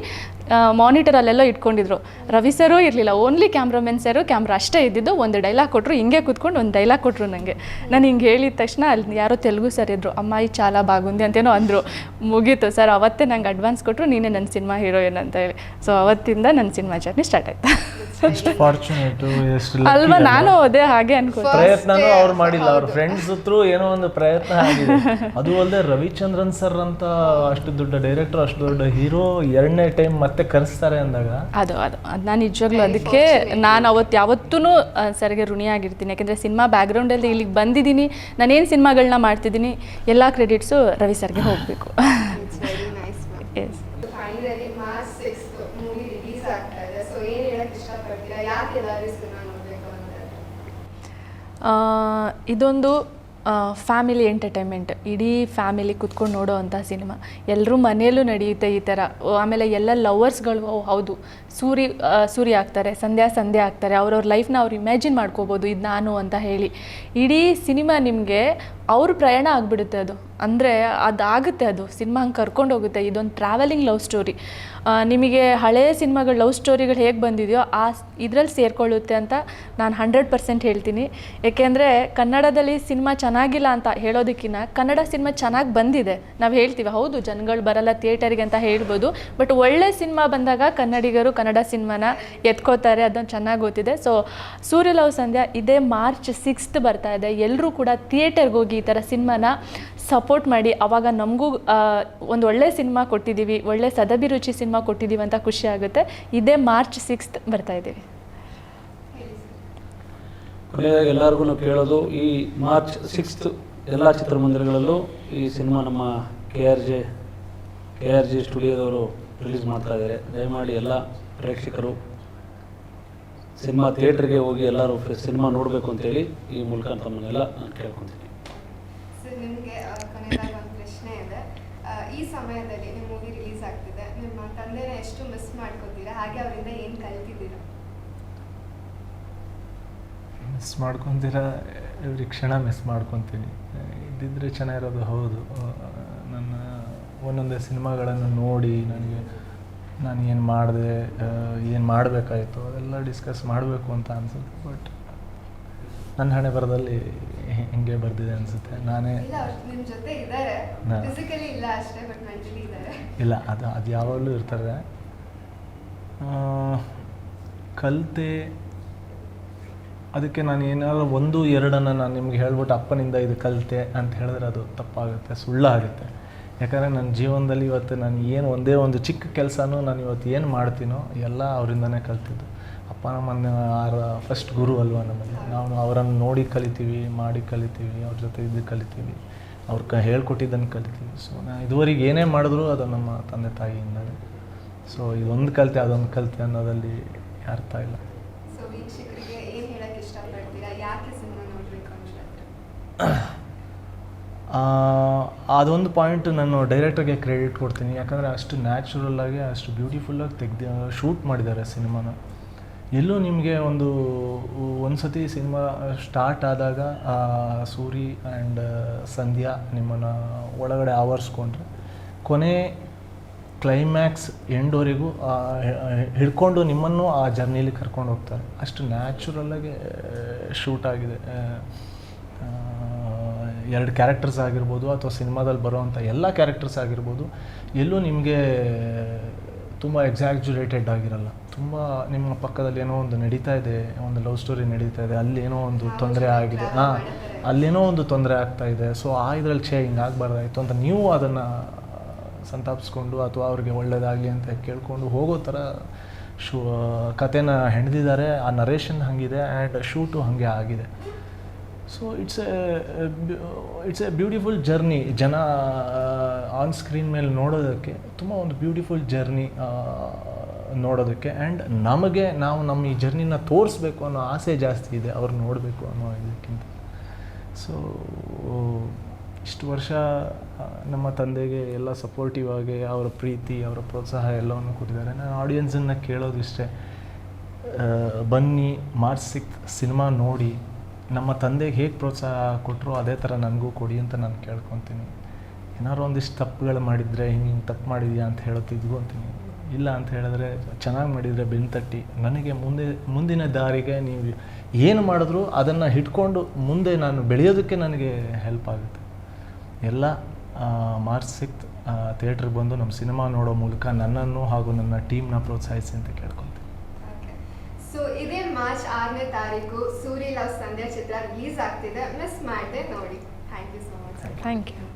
ಮಾನಿಟರಲ್ಲೆಲ್ಲ ಇಟ್ಕೊಂಡಿದ್ರು. ರವಿ ಸರೂ ಇರಲಿಲ್ಲ. ಓನ್ಲಿ ಕ್ಯಾಮ್ರಾಮನ್ ಸರು ಕ್ಯಾಮ್ರಾ ಅಷ್ಟೇ ಇದ್ದಿದ್ದು ಒಂದು ಡೈಲಾಗ್ ಕೊಟ್ಟರು ಹಿಂಗೆ ಕೂತ್ಕೊಂಡು ಒಂದು ಡೈಲಾಗ್ ಕೊಟ್ಟರು ನನಗೆ ನಾನು ಹಿಂಗೆ ಹೇಳಿದ ತಕ್ಷಣ ಅಲ್ಲಿ ಯಾರೋ ತೆಲುಗು ಸರ್ ಇದ್ದರು ಅಮ್ಮಾಯಿ ಚಾಲ ಬಾಗುಂದಿ ಅಂತೇನೋ ಅಂದರು. ಮುಗೀತು. ಸರ್ ಅವತ್ತೇ ನಂಗೆ ಅಡ್ವಾನ್ಸ್ ಕೊಟ್ಟರು ನೀನೇ ನನ್ನ ಸಿನಿಮಾ ಹೀರೋಯಿನ್ ಅಂತ ಹೇಳಿ. ಸೊ ಅವತ್ತಿಂದ ನನ್ನ ಸಿನಿಮಾ ಜರ್ನಿ ಸ್ಟಾರ್ಟ್ ಆಯ್ತು. ಅಲ್ವಾ? ನಾನು ಅದೇ ಹಾಗೆ ಅನ್ಕೋತೀನಿ. ಪ್ರಯತ್ನನೂ ಅವ್ರು ಮಾಡಿಲ್ಲ. ಅವ್ರ ಫ್ರೆಂಡ್ಸ್ ಹತ್ರ ಏನೋ ಒಂದು ಪ್ರಯತ್ನ ಆಗಿದೆ. ಅದು ಅಲ್ಲದೆ ರವಿಚಂದ್ರನ್ ಸರ್ ಅಂತ ಅಷ್ಟು ದೊಡ್ಡ ಡೈರೆಕ್ಟರ್ ಅಷ್ಟು ದೊಡ್ಡ ಹೀರೋ ಎರಡನೇ ಟೈಮ್ ಮತ್ತೆ ಕರೆಸ್ತಾರೆ ಅಂದಾಗ? ಅದು ಅದು ಅದು ನಾನು ನಿಜವಾಗ್ಲೂ ಅದಕ್ಕೆ ನಾನು ಅವತ್ತು ಯಾವತ್ತೂ ಸರ್ಗೆ ಋಣಿಯಾಗಿರ್ತೀನಿ. ಯಾಕೆಂದರೆ ಸಿನಿಮಾ ಬ್ಯಾಕ್ಗ್ರೌಂಡಲ್ಲಿ ಇಲ್ಲಿಗೆ ಬಂದಿದ್ದೀನಿ. ನಾನೇನು ಸಿನಿಮಾಗಳನ್ನ ಮಾಡ್ತಿದ್ದೀನಿ ಎಲ್ಲ ಕ್ರೆಡಿಟ್ಸು ರವಿ ಸರ್ಗೆ ಹೋಗಬೇಕು. It's very nice ma'am yes finally March six release ಆಗ್ತಾ ಇದೆ. ಸೊ ಏನು ಹೇಳಕ್ ಇಷ್ಟಪಡ್ತೀರಾ? ಯಾಕೆ ಎಲ್ಲರೂ ಸಿನಿಮಾ ನೋಡಬೇಕು ಅಂತ? ಆ, ಇದೊಂದು ಫ್ಯಾಮಿಲಿ ಎಂಟರ್ಟೈನ್ಮೆಂಟ್ ಇಡೀ ಫ್ಯಾಮಿಲಿ ಕುತ್ಕೊಂಡು ನೋಡೋ ಅಂಥ ಸಿನಿಮಾ ಎಲ್ಲರೂ ಮನೆಯಲ್ಲೂ ನಡೆಯುತ್ತೆ ಈ ಥರ. ಆಮೇಲೆ ಎಲ್ಲ ಲವರ್ಸ್ಗಳು ಹೌದು. ಸೂರಿ ಸೂರಿ ಆಗ್ತಾರೆ, ಸಂಧ್ಯಾ ಸಂಧ್ಯಾ ಆಗ್ತಾರೆ, ಅವ್ರವ್ರ ಲೈಫ್ನ ಅವ್ರು ಇಮ್ಯಾಜಿನ್ ಮಾಡ್ಕೋಬೋದು, ಇದು ನಾನು ಅಂತ ಹೇಳಿ. ಇಡೀ ಸಿನಿಮಾ ನಿಮಗೆ ಅವ್ರ ಪ್ರಯಾಣ ಆಗಿಬಿಡುತ್ತೆ ಅದು. ಅಂದರೆ ಅದು ಆಗುತ್ತೆ ಅದು. ಸಿನಿಮಾ ಹಂಗೆ ಕರ್ಕೊಂಡು ಹೋಗುತ್ತೆ. ಇದೊಂದು ಟ್ರಾವೆಲಿಂಗ್ ಲವ್ ಸ್ಟೋರಿ ನಿಮಗೆ ಹಳೆಯ ಸಿನಿಮಾಗಳು ಲವ್ ಸ್ಟೋರಿಗಳು ಹೇಗೆ ಬಂದಿದೆಯೋ, ಆ ಇದರಲ್ಲಿ ಸೇರಿಕೊಳ್ಳುತ್ತೆ ಅಂತ ನಾನು ಹಂಡ್ರೆಡ್ ಪರ್ಸೆಂಟ್ ಹೇಳ್ತೀನಿ. ಏಕೆಂದರೆ ಕನ್ನಡದಲ್ಲಿ ಸಿನಿಮಾ ಚೆನ್ನಾಗಿಲ್ಲ ಅಂತ ಹೇಳೋದಕ್ಕಿಂತ ಕನ್ನಡ ಸಿನಿಮಾ ಚೆನ್ನಾಗಿ ಬಂದಿದೆ. ನಾವು ಹೇಳ್ತೀವಿ, ಹೌದು, ಜನಗಳು ಬರಲ್ಲ ಥಿಯೇಟರಿಗೆ ಅಂತ ಹೇಳ್ಬೋದು ಬಟ್ ಒಳ್ಳೆ ಸಿನಿಮಾ ಬಂದಾಗ ಕನ್ನಡಿಗರು ಕನ್ನಡ ಸಿನಿಮಾನ ಎತ್ಕೋತಾರೆ, ಅದೊಂದು ಚೆನ್ನಾಗಿ ಗೊತ್ತಿದೆ. ಸೊ ಸೂರ್ಯ ಲವ್ ಸಂಧ್ಯಾ ಇದೇ ಮಾರ್ಚ್ ಸಿಕ್ಸ್ತ್ ಬರ್ತಾ ಇದೆ. ಎಲ್ಲರೂ ಕೂಡ ಥಿಯೇಟರ್ಗೆ ಹೋಗಿ ಈ ಥರ ಸಿನಿಮಾನ ಸಪೋರ್ಟ್ ಮಾಡಿ. ಅವಾಗ ನಮಗೂ ಒಂದು ಒಳ್ಳೆ ಸಿನಿಮಾ ಕೊಟ್ಟಿದ್ದೀವಿ ಒಳ್ಳೆ ಸದಭಿರುಚಿ ಸಿನಿಮಾ ಕೊಟ್ಟಿದ್ದೀವಿ ಅಂತ ಖುಷಿ ಆಗುತ್ತೆ. ಇದೇ ಮಾರ್ಚ್ ಸಿಕ್ಸ್ತ್ ಬರ್ತಾ ಇದ್ದೀವಿ. ಕೊನೆಯದಾಗಿ ಎಲ್ಲರಿಗೂ ಕೇಳೋದು, ಈ ಮಾರ್ಚ್ ಸಿಕ್ಸ್ತ್ ಎಲ್ಲ ಚಿತ್ರಮಂದಿರಗಳಲ್ಲೂ ಈ ಸಿನಿಮಾ ನಮ್ಮ K R J, K R J ಸ್ಟುಡಿಯೋದವರು release ಮಾಡ್ತಾ ಇದ್ದಾರೆ. ದಯಮಾಡಿ ಎಲ್ಲ ಪ್ರೇಕ್ಷಕರು ಸಿನಿಮಾ ಥಿಯೇಟ್ರಿಗೆ ಹೋಗಿ ಎಲ್ಲರೂ ಸಿನಿಮಾ ನೋಡಬೇಕು ಅಂತೇಳಿ ಈ ಮೂಲಕ ತಮ್ಮನ್ನೆಲ್ಲ ನಾನು ಕೇಳ್ಕೊತೀನಿ. ಸರ್ ನಿಮಗೆ ಕೊನೆಯದಾಗಿ ಒಂದು ಪ್ರಶ್ನೆ ಇದೆ. ಈ ಸಮಯದಲ್ಲಿ ನಿಮ್ಮ ಮೂವಿ ರಿಲೀಸ್ ಆಗ್ತಿದೆ. ನಿಮ್ಮ ತಂದೆನ ಎಷ್ಟು ಮಿಸ್ ಮಾಡ್ಕೊತೀರಾ? ಹಾಗೆ ಅವರಿಂದ ಏನು ಕಲ್ತಿದ್ದೀರಾ? ಮಿಸ್ ಮಾಡ್ಕೊತೀರ? ಎವ್ರಿ ಕ್ಷಣ ಮಿಸ್ ಮಾಡ್ಕೊತೀನಿ. ಇದ್ದಿದ್ರೆ ಚೆನ್ನಾಗಿರೋದು ಹೌದು. ಒಂದೊಂದೇ ಸಿನಿಮಾಗಳನ್ನು ನೋಡಿ ನನಗೆ ನಾನು ಏನು ಮಾಡಿದೆ ಏನು ಮಾಡಬೇಕಾಯಿತು ಅದೆಲ್ಲ ಡಿಸ್ಕಸ್ ಮಾಡಬೇಕು ಅಂತ ಅನಿಸುತ್ತೆ ಬಟ್ ನನ್ನ ಹಣೆ ಬರದಲ್ಲಿ ಹೆಂಗೆ ಬರ್ದಿದೆ ಅನಿಸುತ್ತೆ ನಾನೇ ಇಲ್ಲ ಅದು ಅದು ಯಾವಾಗಲೂ ಇರ್ತಾರೆ. ಕಲಿತೆ ಅದಕ್ಕೆ ನಾನು ಏನಾದರೂ ಒಂದು ಎರಡನ್ನು ನಾನು ನಿಮ್ಗೆ ಹೇಳ್ಬಿಟ್ಟು ಅಪ್ಪನಿಂದ ಇದು ಕಲಿತೆ ಅಂತ ಹೇಳಿದ್ರೆ ಅದು ತಪ್ಪಾಗುತ್ತೆ ಸುಳ್ಳಾಗುತ್ತೆ. ಯಾಕಂದರೆ ನನ್ನ ಜೀವನದಲ್ಲಿ ಇವತ್ತು ನಾನು ಏನು ಒಂದೇ ಒಂದು ಚಿಕ್ಕ ಕೆಲಸನೂ ನಾನು ಇವತ್ತು ಏನು ಮಾಡ್ತೀನೋ ಎಲ್ಲ ಅವರಿಂದನೇ ಕಲ್ತಿದ್ದು. ಅಪ್ಪ ನಮ್ಮನ್ನ ಆರ ಫಸ್ಟ್ ಗುರು ಅಲ್ವಾ ನಮಗೆ ನಾವು ಅವರನ್ನು ನೋಡಿ ಕಲಿತೀವಿ ಮಾಡಿ ಕಲಿತೀವಿ ಅವ್ರ ಜೊತೆ ಇದ್ದು ಕಲಿತೀವಿ ಅವ್ರು ಕ ಹೇಳ್ಕೊಟ್ಟಿದ್ದನ್ನು ಕಲಿತೀವಿ. ಸೊ ನಾನು ಇದುವರೆಗೆ ಏನೇ ಮಾಡಿದ್ರು ಅದು ನಮ್ಮ ತಂದೆ ತಾಯಿಯಿಂದಲೇ ಸೊ ಇದೊಂದು ಕಲಿತೆ ಅದೊಂದು ಕಲಿತೆ ಅನ್ನೋದಲ್ಲಿ ಅರ್ಥ ಇಲ್ಲ. ಸೊ ವೀಕ್ಷಕರಿಗೆ ಏನು ಹೇಳಕ್ಕೆ ಇಷ್ಟಪಡ್ತೀರಾ? ಯಾಕೆ ಸಿನಿಮಾ ನೋಡಬೇಕು ಅನ್ಸುತ್ತೆ ಆ, ಅದೊಂದು ಪಾಯಿಂಟ್ ನಾನು ಡೈರೆಕ್ಟರ್ಗೆ ಕ್ರೆಡಿಟ್ ಕೊಡ್ತೀನಿ. ಯಾಕಂದರೆ ಅಷ್ಟು ನ್ಯಾಚುರಲ್ ಆಗಿ, ಅಷ್ಟು ಬ್ಯೂಟಿಫುಲ್ಲಾಗಿ ತೆಗ್ದು ಶೂಟ್ ಮಾಡಿದ್ದಾರೆ ಸಿನಿಮಾನ. ಎಲ್ಲೂ ನಿಮಗೆ ಒಂದು ಒಂದು ಸತಿ ಸಿನಿಮಾ ಸ್ಟಾರ್ಟ್ ಆದಾಗ ಸೂರಿ ಆ್ಯಂಡ್ ಸಂಧ್ಯಾ ನಿಮ್ಮನ್ನು ಒಳಗಡೆ ಆವರಿಸ್ಕೊಂಡ್ರೆ, ಕೊನೆ ಕ್ಲೈಮ್ಯಾಕ್ಸ್ ಎಂಡ್ವರೆಗೂ ಹಿಡ್ಕೊಂಡು ನಿಮ್ಮನ್ನು ಆ ಜರ್ನಿಲಿ ಕರ್ಕೊಂಡು ಹೋಗ್ತಾರೆ. ಅಷ್ಟು ನ್ಯಾಚುರಲ್ಲಾಗಿ ಶೂಟ್ ಆಗಿದೆ. ಎರಡು ಕ್ಯಾರೆಕ್ಟರ್ಸ್ ಆಗಿರ್ಬೋದು ಅಥವಾ ಸಿನಿಮಾದಲ್ಲಿ ಬರೋವಂಥ ಎಲ್ಲ ಕ್ಯಾರೆಕ್ಟರ್ಸ್ ಆಗಿರ್ಬೋದು ಎಲ್ಲೂ ನಿಮಗೆ ತುಂಬ ಎಕ್ಸಾಕ್ಜುರೇಟೆಡ್ ಆಗಿರಲ್ಲ. ತುಂಬ ನಿಮ್ಮ ಪಕ್ಕದಲ್ಲಿ ಏನೋ ಒಂದು ನಡೀತಾ ಇದೆ ಒಂದು ಲವ್ ಸ್ಟೋರಿ ನಡೀತಾ ಇದೆ ಅಲ್ಲಿ ಏನೋ ಒಂದು ತೊಂದರೆ ಆಗಿದೆ. ಹಾಂ ಅಲ್ಲೇನೋ ಒಂದು ತೊಂದರೆ ಆಗ್ತಾ ಇದೆ. ಸೊ ಆ ಇದರಲ್ಲಿ ಛೇ ಹಿಂಗೆ ಆಗಬಾರ್ದಾಯಿತು ಅಂತ ನೀವು ಅದನ್ನು ಸಂತಾಪಿಸ್ಕೊಂಡು ಅಥವಾ ಅವ್ರಿಗೆ ಒಳ್ಳೇದಾಗಲಿ ಅಂತ ಕೇಳಿಕೊಂಡು ಹೋಗೋ ಥರ ಶೂ ಕತೆನ ಹೆಣ್ದಿದ್ದಾರೆ. ಆ ನರೇಷನ್ ಹಾಗಿದೆ ಆ್ಯಂಡ್ ಶೂಟು ಹಾಗೆ ಆಗಿದೆ. So it's a it's a beautiful journey ಜನ ಆನ್ ಸ್ಕ್ರೀನ್ ಮೇಲೆ ನೋಡೋದಕ್ಕೆ ತುಂಬ ಒಂದು ಬ್ಯೂಟಿಫುಲ್ ಜರ್ನಿ ನೋಡೋದಕ್ಕೆ. ಆ್ಯಂಡ್ ನಮಗೆ ನಾವು ನಮ್ಮ ಈ ಜರ್ನಿನ ತೋರಿಸ್ಬೇಕು ಅನ್ನೋ ಆಸೆ ಜಾಸ್ತಿ ಇದೆ. ಅವ್ರು ನೋಡಬೇಕು ಅನ್ನೋ ಇದಕ್ಕಿಂತ. ಸೊ ಇಷ್ಟು ವರ್ಷ ನಮ್ಮ ತಂದೆಗೆ ಎಲ್ಲ ಸಪೋರ್ಟಿವ್ ಆಗಿ, ಅವರ ಪ್ರೀತಿ, ಅವರ ಪ್ರೋತ್ಸಾಹ ಎಲ್ಲವನ್ನು ಕೊಟ್ಟಿದ್ದಾರೆ. ನಾನು ಆಡಿಯನ್ಸನ್ನು ಕೇಳೋದಿಷ್ಟೇ. ಬನ್ನಿ, ಮಾರ್ಚ್ ಸಿಕ್ತ್ ಸಿನಿಮಾ ನೋಡಿ ನಮ್ಮ ತಂದೆಗೆ ಹೇಗೆ ಪ್ರೋತ್ಸಾಹ ಕೊಟ್ಟರು ಅದೇ ಥರ ನನಗೂ ಕೊಡಿ ಅಂತ ನಾನು ಕೇಳ್ಕೊತೀನಿ. ಏನಾದ್ರು ಒಂದಿಷ್ಟು ತಪ್ಪುಗಳು ಮಾಡಿದರೆ ಹಿಂಗೆ ಹಿಂಗೆ ತಪ್ಪು ಮಾಡಿದ್ಯಾ ಅಂತ ಹೇಳ್ತಿದ್ವು ಅಂತೀನಿ. ಇಲ್ಲ ಅಂತ ಹೇಳಿದ್ರೆ ಚೆನ್ನಾಗಿ ಮಾಡಿದರೆ ಬೆನ್ನು ತಟ್ಟಿ. ನನಗೆ ಮುಂದೆ, ಮುಂದಿನ ದಾರಿಗೆ ನೀವು ಏನು ಮಾಡಿದ್ರು ಅದನ್ನು ಹಿಡ್ಕೊಂಡು ಮುಂದೆ ನಾನು ಬೆಳೆಯೋದಕ್ಕೆ ನನಗೆ ಹೆಲ್ಪ್ ಆಗುತ್ತೆ. ಎಲ್ಲ ಮಾರ್ಚ್ ಸಿಕ್ತ್ ಥಿಯೇಟ್ರಿಗೆ ಬಂದು ನಮ್ಮ ಸಿನಿಮಾ ನೋಡೋ ಮೂಲಕ ನನ್ನನ್ನು ಹಾಗೂ ನನ್ನ ಟೀಮ್ನ ಪ್ರೋತ್ಸಾಹಿಸಿ ಅಂತ ಓಕೆ ಸೊ ಇದೇ ಮಾರ್ಚ್ ಆರನೇ ತಾರೀಕು, ಸೂರ್ಯ ಲವ್ ಸಂಧ್ಯಾ ಚಿತ್ರ ರಿಲೀಸ್ ಆಗ್ತಿದೆ. ಮಿಸ್ ಮಾಡಿದೆ ನೋಡಿ. Thank you so much thank you